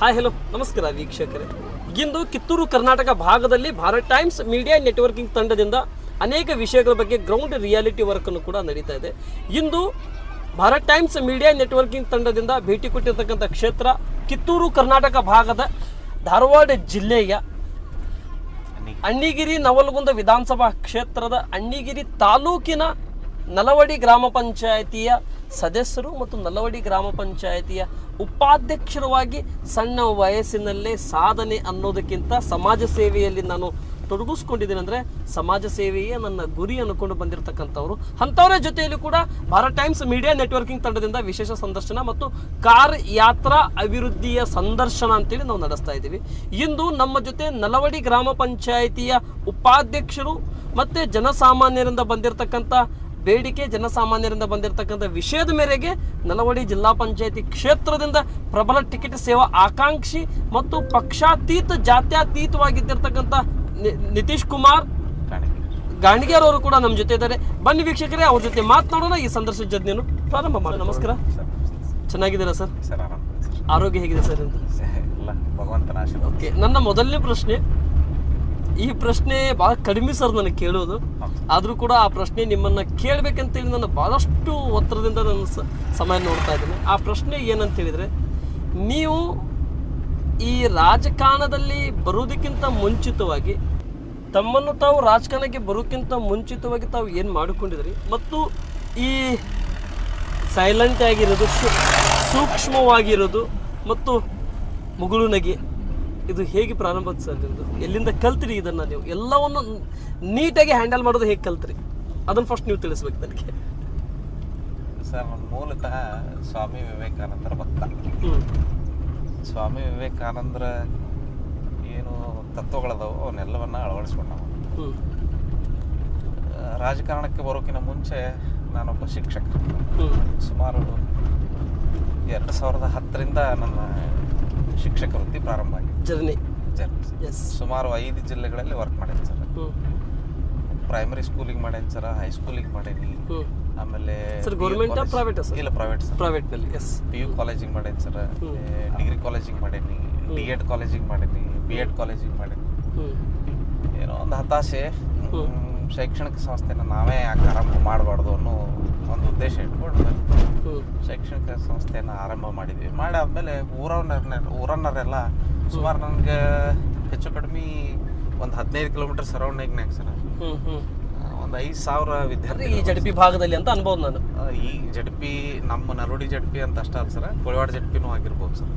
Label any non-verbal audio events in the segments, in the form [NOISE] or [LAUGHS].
Hi hello ನಮಸ್ಕಾರ ವೀಕ್ಷಕರೇ. ಇಂದು ಕಿತ್ತೂರು ಕರ್ನಾಟಕ ಭಾಗದಲ್ಲಿ ಭಾರತ್ ಟೈಮ್ಸ್ ಮೀಡಿಯಾ ನೆಟ್ವರ್ಕಿಂಗ್ ತಂಡದಿಂದ ಅನೇಕ ವಿಷಯಗಳ ಬಗ್ಗೆ ಗ್ರೌಂಡ್ ರಿಯಾಲಿಟಿ ವರ್ಕ್ ಅನ್ನು ಕೂಡ ನಡೀತಾ ಇದೆ. ಇಂದು ಭಾರತ್ ಟೈಮ್ಸ್ ಮೀಡಿಯಾ ನೆಟ್ವರ್ಕಿಂಗ್ ತಂಡದಿಂದ ಭೇಟಿ ಕೊಟ್ಟಿರ್ತಕ್ಕಂಥ ಕ್ಷೇತ್ರ ಕಿತ್ತೂರು ಕರ್ನಾಟಕ ಭಾಗದ ಧಾರವಾಡ ಜಿಲ್ಲೆಯ ಅಣ್ಣಿಗಿರಿ ನವಲಗುಂದ ವಿಧಾನಸಭಾ ಕ್ಷೇತ್ರದ ಅಣ್ಣಿಗಿರಿ ತಾಲೂಕಿನ ನಲವಡಿ ಗ್ರಾಮ ಪಂಚಾಯಿತಿಯ ಸದಸ್ಯರು ಮತ್ತು ನಲವಡಿ ಗ್ರಾಮ ಪಂಚಾಯಿತಿಯ ಉಪಾಧ್ಯಕ್ಷರವಾಗಿ ಸಣ್ಣ ವಯಸ್ಸಿನಲ್ಲೇ ಸಾಧನೆ ಅನ್ನೋದಕ್ಕಿಂತ ಸಮಾಜ ಸೇವೆಯಲ್ಲಿ ನಾನು ತೊಡಗಿಸ್ಕೊಂಡಿದ್ದೀನಿ ಅಂದರೆ ಸಮಾಜ ಸೇವೆಯೇ ನನ್ನ ಗುರಿ ಅನ್ಕೊಂಡು ಬಂದಿರತಕ್ಕಂಥವ್ರು. ಅಂಥವರ ಜೊತೆಯಲ್ಲಿ ಕೂಡ ಭಾರತ್ ಟೈಮ್ಸ್ ಮೀಡಿಯಾ ನೆಟ್ವರ್ಕಿಂಗ್ ತಂಡದಿಂದ ವಿಶೇಷ ಸಂದರ್ಶನ ಮತ್ತು ಕಾರ್ ಯಾತ್ರಾ ಅಭಿವೃದ್ಧಿಯ ಸಂದರ್ಶನ ಅಂತೇಳಿ ನಾವು ನಡೆಸ್ತಾ ಇದ್ದೀವಿ. ಇಂದು ನಮ್ಮ ಜೊತೆ ನಲವಡಿ ಗ್ರಾಮ ಪಂಚಾಯಿತಿಯ ಉಪಾಧ್ಯಕ್ಷರು ಮತ್ತು ಜನಸಾಮಾನ್ಯರಿಂದ ಬಂದಿರತಕ್ಕಂಥ ಬೇಡಿಕೆ ಜನಸಾಮಾನ್ಯರಿಂದ ಬಂದಿರತಕ್ಕಂಥ ವಿಷಯದ ಮೇರೆಗೆ ನಲವಡಿ ಜಿಲ್ಲಾ ಪಂಚಾಯತಿ ಕ್ಷೇತ್ರದಿಂದ ಪ್ರಬಲ ಟಿಕೆಟ್ ಸೇವಾ ಆಕಾಂಕ್ಷಿ ಮತ್ತು ಪಕ್ಷಾತೀತ ಜಾತ್ಯಾತೀತವಾಗಿದ್ದಿರತಕ್ಕಂಥ ನಿತೀಶ್ ಕುಮಾರ್ ಗಾಣಿಗೇರ್ ಅವರು ಕೂಡ ನಮ್ಮ ಜೊತೆ ಇದ್ದಾರೆ. ಬನ್ನಿ ವೀಕ್ಷಕರೇ ಅವ್ರ ಜೊತೆ ಮಾತನಾಡೋಣ. ಈ ಸಂದರ್ಶನ ಜರ್ನಿಯನ್ನು ಪ್ರಾರಂಭ ಮಾಡಿ ನಮಸ್ಕಾರ. ಚೆನ್ನಾಗಿದ್ದೀರಾ ಸರ್? ಆರೋಗ್ಯ ಹೇಗಿದೆ ಸರ್ ಅಂತ? ನನ್ನ ಮೊದಲನೇ ಪ್ರಶ್ನೆ ಈ ಪ್ರಶ್ನೆ ಬಹಳ ಕಡಿಮೆ ಸರ್ ನನಗೆ ಕೇಳೋದು. ಆದರೂ ಕೂಡ ಆ ಪ್ರಶ್ನೆ ನಿಮ್ಮನ್ನು ಕೇಳಬೇಕಂತೇಳಿ ನಾನು ಭಾಳಷ್ಟು ಒತ್ತರದಿಂದ ನಾನು ಸಮಯ ನೋಡ್ತಾ ಇದ್ದೀನಿ. ಆ ಪ್ರಶ್ನೆ ಏನಂತ ಹೇಳಿದರೆ ನೀವು ಈ ರಾಜಕಾರಣದಲ್ಲಿ ಬರೋದಕ್ಕಿಂತ ಮುಂಚಿತವಾಗಿ ತಮ್ಮನ್ನು ತಾವು ರಾಜಕಾರಣಕ್ಕೆ ಬರೋಕ್ಕಿಂತ ಮುಂಚಿತವಾಗಿ ತಾವು ಏನು ಮಾಡಿಕೊಂಡಿದ್ರಿ? ಮತ್ತು ಈ ಸೈಲೆಂಟ್ ಆಗಿರೋದು ಸೂಕ್ಷ್ಮವಾಗಿರೋದು ಮತ್ತು ಮುಗುಳು ನಗೆ ಇದು ಹೇಗೆ ಪ್ರಾರಂಭ ಆಯ್ತು ಸರ್ ನಿಮ್ಮದು ಎಲ್ಲಿಂದ ಕಲ್ತ್ರಿ ಇದನ್ನು ನೀವು? ಎಲ್ಲವನ್ನು ನೀಟಾಗಿ ಹ್ಯಾಂಡಲ್ ಮಾಡೋದು ಹೇಗೆ ಕಲ್ತ್ರಿ? ಅದನ್ನು ಫಸ್ಟ್ ನೀವು ತಿಳಿಸ್ಬೇಕು ನನಗೆ. ಸರ್ ನನ್ನ ಮೂಲತಃ ಸ್ವಾಮಿ ವಿವೇಕಾನಂದರ ಭಕ್ತ. ಸ್ವಾಮಿ ವಿವೇಕಾನಂದರ ಏನು ತತ್ವಗಳದಾವು ಅವನ್ನೆಲ್ಲವನ್ನ ಅಳವಡಿಸ್ಕೊಂಡು ನಾವು ರಾಜಕಾರಣಕ್ಕೆ ಬರೋಕ್ಕಿಂತ ಮುಂಚೆ ನಾನೊಬ್ಬ ಶಿಕ್ಷಕ. ಸುಮಾರು ಎರಡು ಸಾವಿರದ ಹತ್ತರಿಂದ ನನ್ನ ಶಿಕ್ಷಕ ವೃತ್ತಿ ಪ್ರಾರಂಭ ಆಗಿದೆ ಜರ್ನಿ. ಎಸ್ ಸುಮಾರು ಐದು ಜಿಲ್ಲೆಗಳಲ್ಲಿ ವರ್ಕ್ ಮಾಡೇನಿ ಸರ್. ಪ್ರೈಮರಿ ಸ್ಕೂಲಿಗೆ ಮಾಡೇನಿ ಸರ್ ಹೈಸ್ಕೂಲಿಗೆ ಮಾಡೇನಿ. ಆಮೇಲೆ ಸರ್ ಗೌರ್ಮೆಂಟ್ ಪ್ರೈವೇಟ್ ಸರ್? ಇಲ್ಲ ಪ್ರೈವೇಟ್ ಸರ್. ಪ್ರೈವೇಟ್ನಲ್ಲಿ ಎಸ್ ಪಿ ಯು ಕಾಲೇಜಿಗೆ ಮಾಡೇನಿ ಸರ್. ಡಿಗ್ರಿ ಕಾಲೇಜಿಗೆ ಮಾಡೇನಿ. ಡಿ ಎಡ್ ಕಾಲೇಜಿಗೆ ಮಾಡೇನಿ. ಬಿ ಎಡ್ ಕಾಲೇಜಿಗೆ ಮಾಡೇನಿ ಏನೋ ಒಂದು ಹತಾಶೆ. ಶೈಕ್ಷಣಿಕ ಸಂಸ್ಥೆನ ನಾವೇ ಯಾಕೆ ಆರಂಭ ಮಾಡಬಾರ್ದು ಅನ್ನೋ ಒಂದು ಉದ್ದೇಶ ಇಟ್ಕೊಂಡು ಶೈಕ್ಷಣಿಕ ಸಂಸ್ಥೆಯನ್ನು ಆರಂಭ ಮಾಡಿದ್ವಿ. ಮಾಡಾದ್ಮೇಲೆ ಊರವ್ರನ್ನ ಊರನ್ನರೆಲ್ಲ ಸುಮಾರು ನನಗೆ ಹೆಚ್ಚು ಕಡಿಮೆ ಒಂದು ಹದಿನೈದು ಕಿಲೋಮೀಟರ್ ಸರೌಂಡಿಂಗ್ನಾಗ ಸರ್ ಒಂದು ಐದು ಸಾವಿರ ವಿದ್ಯಾರ್ಥಿ ಈ ಜಡ್ಪಿ ಭಾಗದಲ್ಲಿ ಅಂತ ಅನ್ಬೋದು ನಾನು. ಈ ಜಡ್ಪಿ ನಮ್ಮ ನರೋಡಿ ಜಡ್ಪಿ ಅಂತ ಅಷ್ಟ ಅಲ್ಲ ಸರ್ ಕೋಳಿವಾಡ ಜಡ್ಪಿನೂ ಆಗಿರ್ಬೋದು ಸರ್.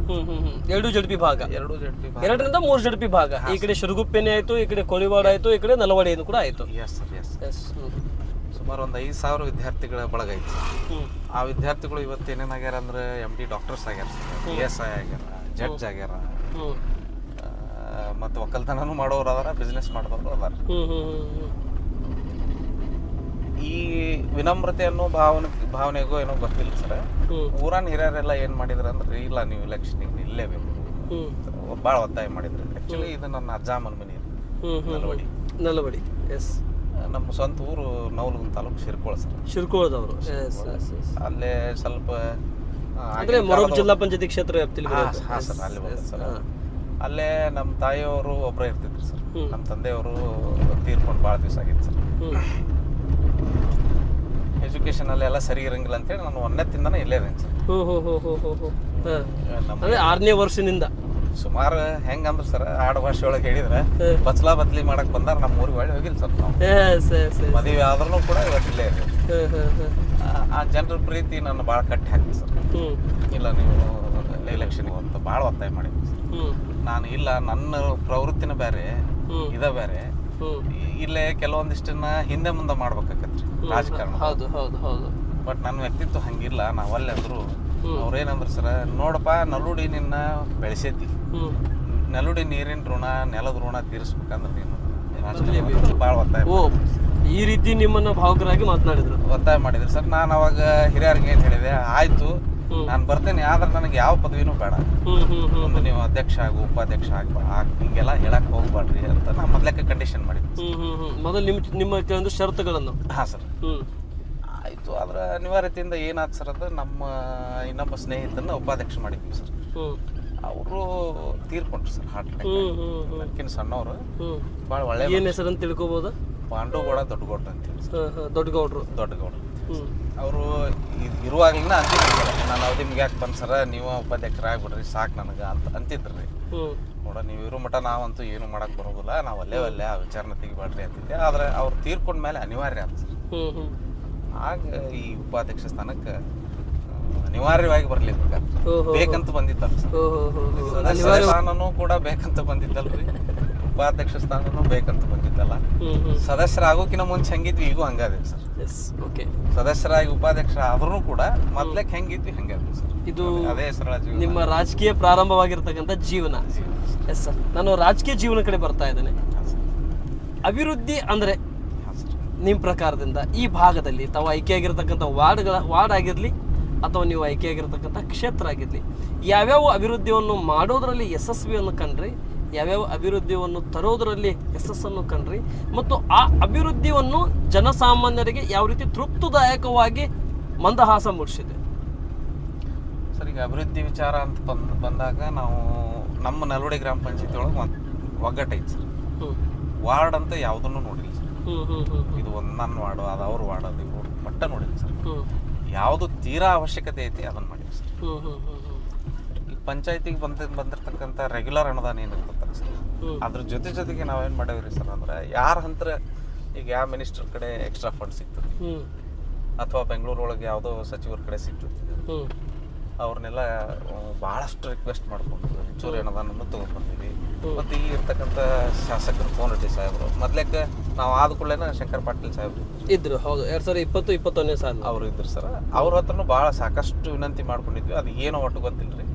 ಎರಡು ಜಡ್ಪಿ ಭಾಗ. ಎರಡು ಜಡ್ಪಿ ಎರಡರಿಂದ ಮೂರು ಜಡ್ಪಿ ಭಾಗ. ಈ ಕಡೆ ಶಿರುಗುಪ್ಪೆನೆ ಆಯಿತು ಈ ಕಡೆ ಕೋಳಿವಾಡ ಆಯಿತು ಈ ಕಡೆ ನಲವಡಿಯನ್ನು ಕೂಡ ಆಯ್ತು. ಎಸ್ ಸರ್ ಎಸ್ ಎಸ್ ಸುಮಾರು ಒಂದು ಐದು ಸಾವಿರ ವಿದ್ಯಾರ್ಥಿಗಳ ಬಳಗ ಐತಿ ಆ ವಿದ್ಯಾರ್ಥಿಗಳು ಇವತ್ತು ಏನೇನಾಗ್ಯಾರ ಅಂದ್ರೆ ಎಂ ಡಿ ಡಾಕ್ಟರ್ಸ್ ಆಗ್ಯಾರ ಪಿ ಎಸ್ ಐ ಆಗ್ಯಾರ ಜಡ್ಜ್ ಆಗ್ಯಾರ ಮತ್ತು ಒಕ್ಕಲ್ತನೂ ಮಾಡೋರು ಅದಾರ ಬಿಸ್ನೆಸ್ ಮಾಡೋರು ಅದಾರ. ಈ ವಿನಮ್ರತೆ ಅನ್ನೋ ಭಾವನೆ ಭಾವನೆಗೂ ಏನೋ ಗೊತ್ತಿಲ್ಲ ಸರ್. ಊರನ್ ಹಿರಿಯರೆಲ್ಲ ಏನು ಮಾಡಿದ್ರು ಅಂದ್ರೆ ಇಲ್ಲ ನೀವು ಎಲೆಕ್ಷನ್ ನಿಲ್ಲೇಬೇಕು ಭಾಳ ಒತ್ತಾಯ ಮಾಡಿದ್ರು. ಆ್ಯಕ್ಚುಲಿ ಇದು ನನ್ನ ಅಜ್ಜಾಮನ ಮನೆ ನಲವಡಿ. ನಲವಡಿ ಎಸ್ ನಮ್ಮ ಸ್ವಂತ ಊರು ನವಲಗುಂದ ತಾಲೂಕು ಶಿರ್ಕೋಳ ಸರ್. ಶಿರ್ಕೋಳದವರು. ಎಸ್ ಎಸ್ ಎಸ್ ಅಲ್ಲೇ ಸ್ವಲ್ಪ ಅಂದ್ರೆ ಮೊರಬ್ ಜಿಲ್ಲಾ ಪಂಚಾಯತಿ ಕ್ಷೇತ್ರ ವ್ಯಾಪ್ತಿಲಿ. ಹಾ ಸರ್ ಅಲ್ಲಿ ಬರ್ತದೆ ಸರ್. ಅಲ್ಲೇ ನಮ್ಮ ತಾಯಿಯವರು ಒಬ್ಬರೇ ಇರ್ತಿದ್ರು ಸರ್. ಹ್ಮ್. ನಮ್ಮ ತಂದೆಯವರು ತೀರ್ಕೊಂಡು ಭಾಳ ದಿವಸ ಆಗಿತ್ತು ಸರ್. ಹ್ಮ್. ಎಜುಕೇಶನ್ ಅಲ್ಲಿ ಎಲ್ಲ ಸರಿ ಇರಂಗಿಲ್ಲ ಅಂತೇಳಿ ನಾನು ಒಂದನೇತಿಂದನೇ ಇಲ್ಲೇ ಇದ್ದೀನಿ ಸರ್. ಹೋ ಹೋ ಹೋ ಹೋ ಹೋ ಹೋ ಹಾ. ನಮ್ಮ ಅಂದ್ರೆ ಆರನೇ ವರ್ಷದಿಂದ. ಸುಮಾರು ಹೆಂಗಂದ್ರೆ ಸರ್ ಆಡು ಭಾಷೆ ಒಳಗೆ ಹೇಳಿದ್ರೆ. ಬಚ್ಲಾ ಬದ್ಲಿ ಮಾಡಕ್ ಬಂದಾರ ನಮ್ಮ ಊರಿಗೆ ಒಳ್ಳೆ ಹೋಗಿಲ್ಲ ಸರ್ ನಾವು ಮದುವೆ ಆದ್ರೂ ಕೂಡ ಇವತ್ತಿಲ್ಲೇ ಆ- ಜನರ ಪ್ರೀತಿ ನನ್ನ ಭಾಳ ಕಟ್ಟಿ ಹಾಕಿ ಸರ್. ಇಲ್ಲ ನೀವು ಎಲೆಕ್ಷನ್ ಅಂತ ಭಾಳ ಒತ್ತಾಯ ಮಾಡಿದ್ವಿ ಸರ್. ನಾನು ಇಲ್ಲ ನನ್ನ ಪ್ರವೃತ್ತಿನ ಬೇರೆ ಇದ ಬೇರೆ ಇಲ್ಲೇ ಕೆಲವೊಂದಿಷ್ಟನ್ನ ಹಿಂದೆ ಮುಂದೆ ಮಾಡ್ಬೇಕಾಕತ್ರಿ ಹ್ಮ್. ರಾಜಕಾರಣ. ಹೌದು ಹೌದು ಹೌದು. ಬಟ್ ನನ್ನ ವ್ಯಕ್ತಿತ್ವ ಹಂಗಿಲ್ಲ ನಾವು ಅಲ್ಲೇ ಅಂದ್ರು. ಅವ್ರೇನಂದ್ರು ಸರ್ ನೋಡಪ್ಪ ನಲುಡಿ ನಿನ್ನ ಬೆಳೆಸೈತಿ ನೆಲುಡಿ ನೀರಿನ ಋಣ ನೆಲದ ಋಣ ತೀರಿಸ್ಬೇಕಂದ್ರೆ ನೀನು. ಭಾಳ ಒತ್ತಾಯ ಓ ಈ ರೀತಿ ನಿಮ್ಮನ್ನ ಭಾವುಕರಾಗಿ ಮಾತನಾಡಿದ್ರು. ಒತ್ತಾಯ ಮಾಡಿದ್ರು. ಸರ್ ನಾನು ಅವಾಗ ಹಿರಿಯರಿಗೆ ಏನು ಹೇಳಿದೆ ಆಯ್ತು ನಾನು ಬರ್ತೇನೆ ಆದ್ರೆ ನನಗೆ ಯಾವ ಪದವಿನೂ ಬೇಡ. ಒಂದು ನೀವು ಅಧ್ಯಕ್ಷ ಆಗು ಉಪಾಧ್ಯಕ್ಷ ಆಗ ಹಿಂಗೆಲ್ಲ ಹೇಳಕ್ ಹೋಗ್ಬಾಡ್ರಿ ಅಂತ ನಾ ಮೊದಲಕ್ಕೆ ಕಂಡೀಷನ್ ಹ್ಮ್ ಮೊದಲು ನಿಮ್ಮ ನಿಮ್ಮ ಕೆಲವೊಂದು ಷರತ್ತುಗಳನ್ನು. ಹಾಂ ಸರ್. ಆಯ್ತು ಅದರ ಅನಿವಾರ್ಯತೆಯಿಂದ ಏನಾಯ್ತು ಸರ್ ಅದು? ನಮ್ಮ ಇನ್ನೊಬ್ಬ ಸ್ನೇಹಿತನ ಉಪಾಧ್ಯಕ್ಷ ಮಾಡಿದ್ವಿ ಸರ್. ಅವರು ತೀರ್ಕೊಂಡ್ರು ಸರ್ ಹಾರ್ಟ್ ಅಟ್ಯಾಕ್ ಹ್ಮ್ ಸಣ್ಣವರು. ಭಾಳ ಒಳ್ಳೆ ಏನು ಹೆಸರು ಅಂತ ತಿಳ್ಕೊಬೋದು? ಪಾಂಡವಗೌಡ ದೊಡ್ಡಗೌಡ ಅಂತೇಳಿ ದೊಡ್ಡಗೌಡ್ರು. ದೊಡ್ಡಗೌಡ್ರು ದೊಡ್ಡ ಅವರು ಇರುವಾಗ್ಲಿನ ಅಂತಿದ್ರು. ನಾನು ಅವ್ರು ನಿಮ್ಗೆ ಯಾಕೆ ಬಂದು ಸರ ನೀವು ಉಪಾಧ್ಯಕ್ಷರ ಆಗ್ಬಿಡ್ರಿ ಸಾಕು ನನಗೆ ಅಂತ ಅಂತಿದ್ರು. ರೀ ನೋಡ ನೀವು ಇರೋ ಮಟ ನಾವಂತೂ ಏನು ಮಾಡಕ್ ಬರೋದಿಲ್ಲ. ನಾವು ಅಲ್ಲೇ ಅಲ್ಲೇ ಆ ವಿಚಾರನ ತೆಗಿಬೇಡ್ರಿ ಅಂತಿದ್ದೆ. ಆದ್ರೆ ಅವ್ರು ತೀರ್ಕೊಂಡ್ಮೇಲೆ ಅನಿವಾರ್ಯ ಅಂತ ಸರ್. ಆಗ ಈ ಉಪಾಧ್ಯಕ್ಷ ಸ್ಥಾನಕ್ಕೆ ಅನಿವಾರ್ಯವಾಗಿ ಬರ್ಲಿಲ್ಲ ಬೇಕಂತ ಬಂದಿತ್ತಲ್ಲ ಸ್ಥಾನನೂ ಕೂಡ ಬೇಕಂತ ಬಂದಿದ್ದಲ್ರಿ ಉಪಾಧ್ಯಕ್ಷ ಸ್ಥಾನನೂ ಬೇಕಂತ ಬಂದಿದ್ದಲ್ಲ ಸದಸ್ಯರಾಗೋಕಿನ ಮುಂಚೆ ಹೆಂಗಿದ್ವಿ ಈಗೂ ಹಂಗಾದೆ ಸರ್. ಎಸ್ ಓಕೆ ಸದಸ್ಯರಾಗಿ ಉಪಾಧ್ಯಕ್ಷ ಆದ್ರೂ ಕೂಡ ಮೊದ್ಲಕ್ಕೆ ಹೆಂಗಿದ್ವಿ ಹಂಗಾದೆ ಸರ್. ಇದು ಅದೇ ಸರಳ ಜೀವನ. ನಿಮ್ಮ ರಾಜಕೀಯ ಪ್ರಾರಂಭವಾಗಿರ್ತಕ್ಕಂಥ ಜೀವನ. ಎಸ್ ಸರ್ ನಾನು ರಾಜಕೀಯ ಜೀವನ ಕಡೆ ಬರ್ತಾ ಇದ್ದೇನೆ. ಅಭಿವೃದ್ಧಿ ಅಂದ್ರೆ ನಿಮ್ಮ ಪ್ರಕಾರದಿಂದ ಈ ಭಾಗದಲ್ಲಿ ತಾವು ಆಯ್ಕೆಯಾಗಿರ್ತಕ್ಕಂಥ ವಾರ್ಡ್ಗಳ ವಾರ್ಡ್ ಆಗಿರಲಿ ಅಥವಾ ನೀವು ಆಯ್ಕೆಯಾಗಿರ್ತಕ್ಕಂಥ ಕ್ಷೇತ್ರ ಆಗಿರಲಿ ಯಾವ್ಯಾವ ಅಭಿವೃದ್ಧಿಯನ್ನು ಮಾಡೋದರಲ್ಲಿ ಯಶಸ್ವಿಯನ್ನು ಕಂಡ್ರಿ ಯಾವ್ಯಾವ ಅಭಿವೃದ್ಧಿಯನ್ನು ತರೋದರಲ್ಲಿ ಯಶಸ್ಸನ್ನು ಕಂಡ್ರಿ ಮತ್ತು ಆ ಅಭಿವೃದ್ಧಿಯನ್ನು ಜನಸಾಮಾನ್ಯರಿಗೆ ಯಾವ ರೀತಿ ತೃಪ್ತಿದಾಯಕವಾಗಿ ಮಂದಹಾಸ ಮೂಡಿಸಿದೆ? ಸರ್ ಈಗ ಅಭಿವೃದ್ಧಿ ವಿಚಾರ ಅಂತ ಬಂದ್ ಬಂದಾಗ ನಾವು ನಮ್ಮ ನಲ್ವಡಿ ಗ್ರಾಮ ಪಂಚಾಯತಿ ಒಳಗೆ ಒಂದು ಒಗ್ಗಟ್ಟೈತೆ ಸರ್. ವಾರ್ಡ್ ಅಂತ ಯಾವುದನ್ನು ನೋಡಿಲ್ಲ ಸರ್. ಇದು ಒಂದು ನನ್ನ ವಾರ್ಡು ಅದು ಅವ್ರ ವಾರ್ಡ್ ಅದು ಮಟ್ಟ ಒಟ್ಟ ನೋಡಿಲ್ಲ ಸರ್. ಯಾವುದು ತೀರಾ ಅವಶ್ಯಕತೆ ಐತಿ ಅದನ್ನ ಮಾಡಿ ಸರ್. ಈ ಪಂಚಾಯತಿಗೆ ಬಂದ ಬಂದಿರತಕ್ಕಂತ ರೆಗ್ಯುಲರ್ ಅನುದಾನ ಏನಿರ್ತದೆ ಸರ್? ಹ್ಞೂ ಅದ್ರ ಜೊತೆ ಜೊತೆಗೆ ನಾವೇನು ಮಾಡೇವ್ರಿ ಸರ್ ಅಂದ್ರೆ ಯಾರ ಹಂತರ ಈಗ ಯಾವ ಮಿನಿಸ್ಟರ್ ಕಡೆ ಎಕ್ಸ್ಟ್ರಾ ಫಂಡ್ ಸಿಗ್ತದೆ? ಅಥವಾ ಬೆಂಗಳೂರು ಒಳಗೆ ಯಾವುದೋ ಸಚಿವರ ಕಡೆ ಸಿಗ್ತದೆ? ಅವ್ರನ್ನೆಲ್ಲ ಭಾಳಷ್ಟು ರಿಕ್ವೆಸ್ಟ್ ಮಾಡ್ಕೊಂಡು ಹೆಚ್ಚುವರಿ ಅನುದಾನವನ್ನು ತೊಗೊಂಡ್ಬಂದಿವಿ ಹ್ಮ್. ಮತ್ತು ಈ ಇರ್ತಕ್ಕಂಥ ಶಾಸಕರು ಕೋನರೆಡ್ಡಿ ಸಾಹೇಬರು ಮೊದ್ಲೇಕ ನಾವು ಆದ ಕೂಡಲೇ ಶಂಕರ್ ಪಾಟೀಲ್ ಸಾಹೇಬ್ರು. ಇದ್ರು ಹೌದು. ಎರಡು ಸಾವಿರದ ಇಪ್ಪತ್ತು ಇಪ್ಪತ್ತೊಂದನೇ ಸಾಲ. ಅವರು ಇದ್ರು ಸರ್. ಅವ್ರ ಹತ್ರನೂ ಭಾಳ ಸಾಕಷ್ಟು ವಿನಂತಿ ಮಾಡ್ಕೊಂಡಿದ್ವಿ. ಅದು ಏನೋ ಒಟ್ಟು ಗೊತ್ತಿಲ್ಲ ರೀ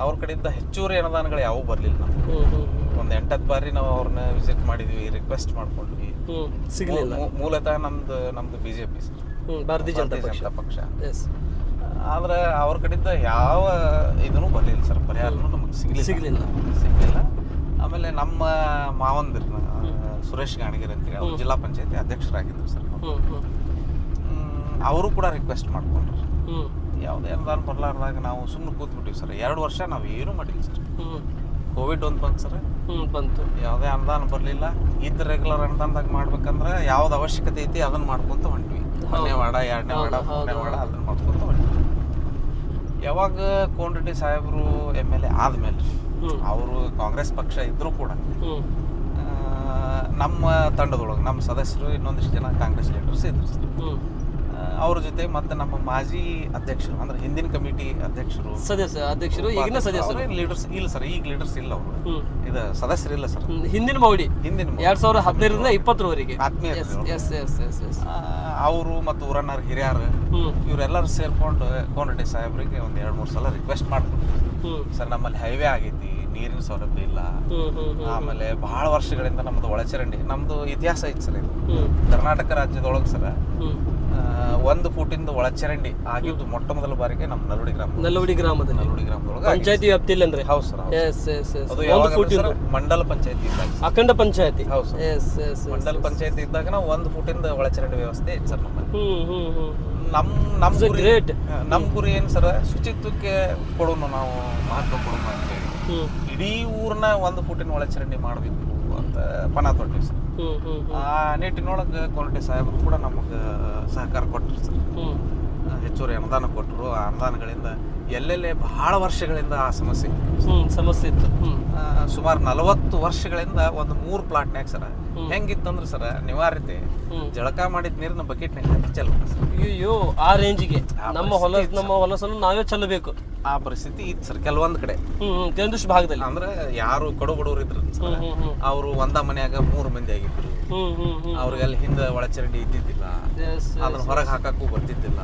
ಅವ್ರ ಕಡೆಯಿಂದ ಹೆಚ್ಚುವರಿ ಅನುದಾನಗಳು ಯಾವೂ ಬರಲಿಲ್ಲ ನಾವು ಒಂದು ಎಂಟತ್ತು ಬಾರಿ ನಾವು ಅವ್ರನ್ನ ವಿಸಿಟ್ ಮಾಡಿದ್ವಿ ರಿಕ್ವೆಸ್ಟ್ ಮಾಡ್ಕೊಂಡ್ವಿ. ಸಿಗಲಿಲ್ಲ. ಮೂಲತಃ ನಮ್ದು ನಮ್ದು ಬಿ ಜೆ ಪಿ ಸರ್. ಭಾರತೀಯ ಜನತಾ ಪಕ್ಷ. ಪಕ್ಷ. ಎಸ್ ಆದ್ರೆ ಅವ್ರ ಕಡೆಯಿಂದ ಯಾವ ಇದನ್ನು ಬರಲಿಲ್ಲ ಸರ್. ಪರಿಹಾರನೂ ನಮಗೆ ಸಿಗಲಿಲ್ಲ. ಸಿಗ್ಲಿಲ್ಲ. ಸಿಗಲಿಲ್ಲ. ಆಮೇಲೆ ನಮ್ಮ ಮಾವಂದಿರ್ ಸುರೇಶ್ ಗಾಣಿಗರ್ ಅಂತೇಳಿ ಅವ್ರು ಜಿಲ್ಲಾ ಪಂಚಾಯತಿ ಅಧ್ಯಕ್ಷರಾಗಿದ್ದರು ಸರ್ ಅವರು. ಕೂಡ ರಿಕ್ವೆಸ್ಟ್ ಮಾಡ್ಕೊಂಡ್ರು. ಯಾವುದೇ ಅನುದಾನ ಬರಲಾರ್ದಾಗ ನಾವು ಸುಮ್ಮನೆ ಕೂತ್ಬಿಟ್ಟಿವಿ ಸರ್. ಎರಡು ವರ್ಷ ನಾವು ಏನು ಮಾಡಿಲ್ಲ ಸರ್. ಕೋವಿಡ್ ಒಂದು ಬಂತು ಸರ್. ಬಂತು. ಯಾವುದೇ ಅನುದಾನ ಬರಲಿಲ್ಲ. ಇದ್ದ ರೆಗ್ಯುಲರ್ ಅನುದಾನದಾಗ ಮಾಡ್ಬೇಕಂದ್ರೆ ಯಾವ್ದು ಅವಶ್ಯಕತೆ ಐತಿ ಅದನ್ನ ಮಾಡ್ಕೊಂತ ಹೊಂಟ್ವಿ. ಒಂದನೇ ವಾಡ ಎರಡನೇ ವಾಡ ಮೂರನೇ ವಾಡ ಅದನ್ನ ಮಾಡ್ಕೊಂತ ಹೊಂಟ್ವಿ. ಯಾವಾಗ ಕೋನರೆಡ್ಡಿ ಸಾಹೇಬರು ಎಂ ಎಲ್ ಎ ಆದ್ಮೇಲೆ ಅವರು ಕಾಂಗ್ರೆಸ್ ಪಕ್ಷ ಇದ್ರೂ ಕೂಡ ನಮ್ಮ ತಂಡದೊಳಗೆ ನಮ್ಮ ಸದಸ್ಯರು ಇನ್ನೊಂದಿಷ್ಟು ಜನ ಕಾಂಗ್ರೆಸ್ ಲೀಡರ್ಸ್ ಇದ್ರು ಅವ್ರ ಜೊತೆ ಮತ್ತೆ ನಮ್ಮ ಮಾಜಿ ಅಧ್ಯಕ್ಷರು ಅಂದ್ರೆ ಹಿಂದಿನ ಕಮಿಟಿ ಅಧ್ಯಕ್ಷರು ಸದಸ್ಯ ಅಧ್ಯಕ್ಷರು ಈಗಿನ ಸದಸ್ಯರು. ಲೀಡರ್ಸ್ ಇಲ್ಲ ಸರ್ ಈಗ ಲೀಡರ್ಸ್ ಇಲ್ಲ ಅವರು. ಇದು ಸದಸ್ಯರಿಲ್ಲ ಸರ್ ಹಿಂದಿನ ಮೌಡಿ ಹಿಂದಿನ ಎರಡ್ ಸಾವಿರದ ಹದಿನೈದರಿಂದ ಇಪ್ಪತ್ತರವರೆಗೆ. ಆತ್ಮೀಯ yes yes yes yes yes ಅವರು ಮತ್ತು ಊರನ್ನಾರ್ ಹಿರಿಯರು ಇವರೆಲ್ಲರೂ ಸೇರ್ಕೊಂಡು ಕೋನರೆಡ್ಡಿ ಸಾಹೇಬ್ರಿಗೆ ಒಂದು ಎರಡು ಮೂರು ಸಲ ರಿಕ್ವೆಸ್ಟ್ ಮಾಡ್ಕೊಂಡು ಸರ್ ನಮ್ಮಲ್ಲಿ ಹೈವೇ ಆಗೈತಿ ನೀರಿನ ಸೌಲಭ್ಯ ಇಲ್ಲ. ಆಮೇಲೆ ಬಹಳ ವರ್ಷಗಳಿಂದ ನಮ್ದು ಒಳಚರಂಡಿ ನಮ್ದು ಇತಿಹಾಸ ಐತಿ ಸರ್ ಇದು. ಕರ್ನಾಟಕ ರಾಜ್ಯದೊಳಗೆ ಸರ್ ಒಂದು ಫೂಟಿಂದ ಒಳಚರಂಡಿ ಆಗಿದ್ದು ಮೊಟ್ಟ ಮೊದಲ ಬಾರಿಗೆ ನಮ್ಮ ನಲ್ವಡಿ ಗ್ರಾಮ ನಲ್ವಡಿ ಗ್ರಾಮದಲ್ಲಿ. ನಲ್ವಡಿ ಗ್ರಾಮದೊಳಗೆ ಪಂಚಾಯತಿ ವ್ಯಾಪ್ತಿಯಲ್ಲಿ ಅಂದ್ರೆ? ಹೌದು ಸರ್. ಎಸ್ ಎಸ್ ಎಸ್ ಅದು ಒಂದು ಮಂಡಲ ಪಂಚಾಯತಿ ಇದ್ದಾಗ ಅಖಂಡ ಪಂಚಾಯತಿ. ಹೌದು ಸರ್. ಎಸ್ ಎಸ್ ಮಂಡಲ ಪಂಚಾಯತಿ ಇದ್ದಾಗ ನಾವು ಒಂದು ಫೂಟಿಂದ ಒಳಚರಂಡಿ ವ್ಯವಸ್ಥೆ ಇತ್ತು ಸರ್ ನಮ್ಮ ಹ್ಮ್ ಹ್ಮ್ ಹ್ಮ್ ನಮ್ ನಮ್ಮ It's a ಗುರಿ ಏನು ಸರ್ ಶುಚಿತ್ವಕ್ಕೆ ಕೊಡೋಣ ನಾವು ಮಹತ್ವ ಕೊಡೋಣ ಅಂತೇಳಿ ಇಡೀ ಊರನ್ನ ಒಂದು ಫೂಟಿನ ಒಳಚರಂಡಿ ಮಾಡಬೇಕು ಅಂತ ಪಣ ತೊಟ್ಟಿವಿ ಸರ್. ಆ ನಿಟ್ಟಿನೊಳಗೆ ಕೋನಟೆ ಸಾಹೇಬರು ಕೂಡ ನಮಗೆ ಸಹಕಾರ ಕೊಟ್ಟರು ಸರ್. ಹೆಚ್ಚುವರಿ ಅನುದಾನ ಕೊಟ್ಟರು. ಆ ಅನುದಾನಗಳಿಂದ ಎಲ್ಲೆಲ್ಲೇ ಬಹಳ ವರ್ಷಗಳಿಂದ ಆ ಸಮಸ್ಯೆ. ಹ್ಞೂ ಸಮಸ್ಯೆ ಇತ್ತು. ಸುಮಾರು ನಲವತ್ತು ವರ್ಷಗಳಿಂದ ಒಂದು ಮೂರು ಪ್ಲಾಟ್ನ್ಯಾಗ ಸರ. ಹೆಂಗಿತ್ತಂದ್ರೆ ಸರ ನಿವಾರ್ಯತೆ ಜಳಕ ಮಾಡಿದ ನೀರಿನ ಬಕೆಟ್ನಾಗ ಹಾಕಿ ಚೆಲ್ಲ ಅಯ್ಯೋ ಆ ರೇಂಜಿಗೆ ನಮ್ಮ ಹೊಲ ನಮ್ಮ ಹೊಲಸನ್ನು ನಾವೇ ಚೆಲ್ಲಬೇಕು. ಆ ಪರಿಸ್ಥಿತಿ ಇತ್ತು ಸರ್ ಕೆಲವೊಂದು ಕಡೆ. ಕೆಲವೊಂದಿಷ್ಟು ಭಾಗದಲ್ಲಿ. ಅಂದ್ರೆ ಯಾರು ಕಡು ಬಡವರು ಇದ್ರು ಅವರು ಒಂದ ಮನೆಯಾಗ ಮೂರು ಮಂದಿ ಆಗಿದ್ರು. ಹ್ಮ್ ಹ್ಮ್ ಹ್ಮ್ ಅವ್ರಿಗೆ ಅಲ್ಲಿ ಹಿಂದೆ ಒಳಚರಂಡಿ ಇದ್ದಿದ್ದಿಲ್ಲ. ಅದನ್ನ ಹೊರಗೆ ಹಾಕಕ್ಕೂ ಬರ್ತಿದ್ದಿಲ್ಲ.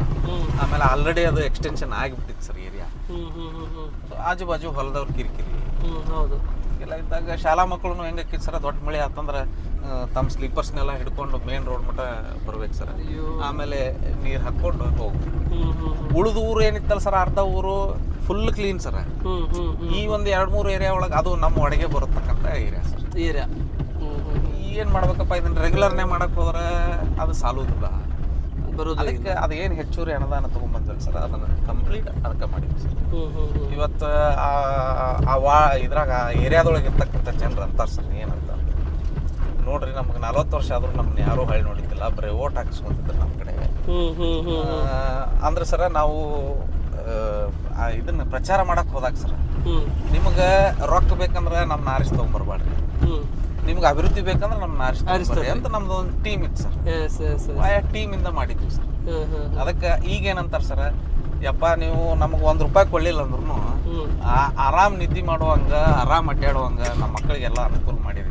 ಆಮೇಲೆ ಆಲ್ರೆಡಿ ಅದು ಎಕ್ಸ್ಟೆನ್ಷನ್ ಆಗಿಬಿಟ್ಟಿತ್ತು ಸರ್ ಏರಿಯಾ ಆಜು ಬಾಜು ಹೊಲದವ್ರ ಕಿರಿಕಿರಿ. ಎಲ್ಲ ಇದ್ದಾಗ ಶಾಲಾ ಮಕ್ಕಳು ಹೆಂಗೆ ಸರ್? ದೊಡ್ಡ ಮಳೆ ಆತಂದ್ರೆ ತಮ್ಮ ಸ್ಲೀಪರ್ಸ್ನೆಲ್ಲ ಹಿಡ್ಕೊಂಡು ಮೇನ್ ರೋಡ್ ಮಟ್ಟ ಬರ್ಬೇಕು ಸರ್. ಆಮೇಲೆ ನೀರು ಹಾಕ್ಕೊಂಡು ಹೋಗ್ಬೇಕು. ಉಳಿದ ಊರು ಏನಿತ್ತಲ್ಲ ಸರ್ ಅರ್ಧ ಊರು ಫುಲ್ ಕ್ಲೀನ್ ಸರ್. ಈ ಒಂದು ಎರಡು ಮೂರು ಏರಿಯಾ ಒಳಗೆ ಅದು ನಮ್ಮ ಒಳಗೆ ಬರತಕ್ಕಂಥ ಏರಿಯಾ ಸರ್. ಏರಿಯಾ ಏನು ಮಾಡ್ಬೇಕಪ್ಪ? ಇದನ್ನ ರೆಗ್ಯುಲರ್ನೇ ಮಾಡಕ್ ಹೋದ್ರೆ ಅದು ಸಾಲುದಿಲ್ಲ ಬರೋದು ಅದಕ್ಕೆ ಅದು ಏನು ಹೆಚ್ಚುವರಿ ಅನುದಾನ ತೊಗೊಂಬಂದ್ರಿ ಸರ್ ಅದನ್ನು ಕಂಪ್ಲೀಟ್ ಅದಕ್ಕೆ ಮಾಡಿದ್ವಿ ಸರ್. ಇವತ್ತು ಆ- ವಾ ಇದ್ರಾಗ ಏರಿಯಾದೊಳಗೆ ಇರ್ತಕ್ಕಂಥ ಜನರು ಅಂತಾರೆ ಸರ್ ಏನಂತ. ನೋಡ್ರಿ ನಮ್ಗೆ ನಲ್ವತ್ತು ವರ್ಷ ಆದ್ರೂ ನಮ್ಮನ್ನ ಯಾರೂ ಹಳ್ಳಿ ನೋಡಿದ್ದಿಲ್ಲ ಬರೀ ಓಟ್ ಹಾಕಿಸ್ಕೊಂತಿದ್ರು ನಮ್ಮ ಕಡೆ. ಅಂದ್ರೆ ಸರ ನಾವು ಇದನ್ನ ಪ್ರಚಾರ ಮಾಡಕ್ ಹೋದಾಗ ಸರ್. ನಿಮಗೆ ರೊಕ್ಕ ಬೇಕಂದ್ರೆ ನಮ್ಮ ಆರಿಸ್ ತೊಗೊಂಬರ್ಬಾರ್ರಿ ಹ್ಮ್. ನಿಮ್ಗೆ ಅಭಿವೃದ್ಧಿ ಬೇಕಂದ್ರೆ ನಮ್ಮ. ತೊಗೊಂಬರ್ರಿ ಅಂತ ನಮ್ದು ಒಂದು ಟೀಮ್ ಇತ್ತು ಸರ್ ಆಯಾ ಟೀಮ್ ಇಂದ ಮಾಡಿದ್ವಿ ಸರ್ ಅದಕ್ಕೆ ಈಗ ಈಗೇನಂತಾರೆ ಸರ್ ಯಪ್ಪ ನೀವು ನಮಗೆ ಒಂದು ರೂಪಾಯಿ ಕೊಡ್ಲಿಲ್ಲ ಅಂದ್ರೂ ಆರಾಮ್ ನಿದ್ದೆ ಮಾಡುವಂಗ ಆರಾಮ್ ಅಡ್ಡಾಡುವಂಗ ನಮ್ಮ ಮಕ್ಕಳಿಗೆಲ್ಲ ಅನುಕೂಲ ಮಾಡಿದ್ವಿ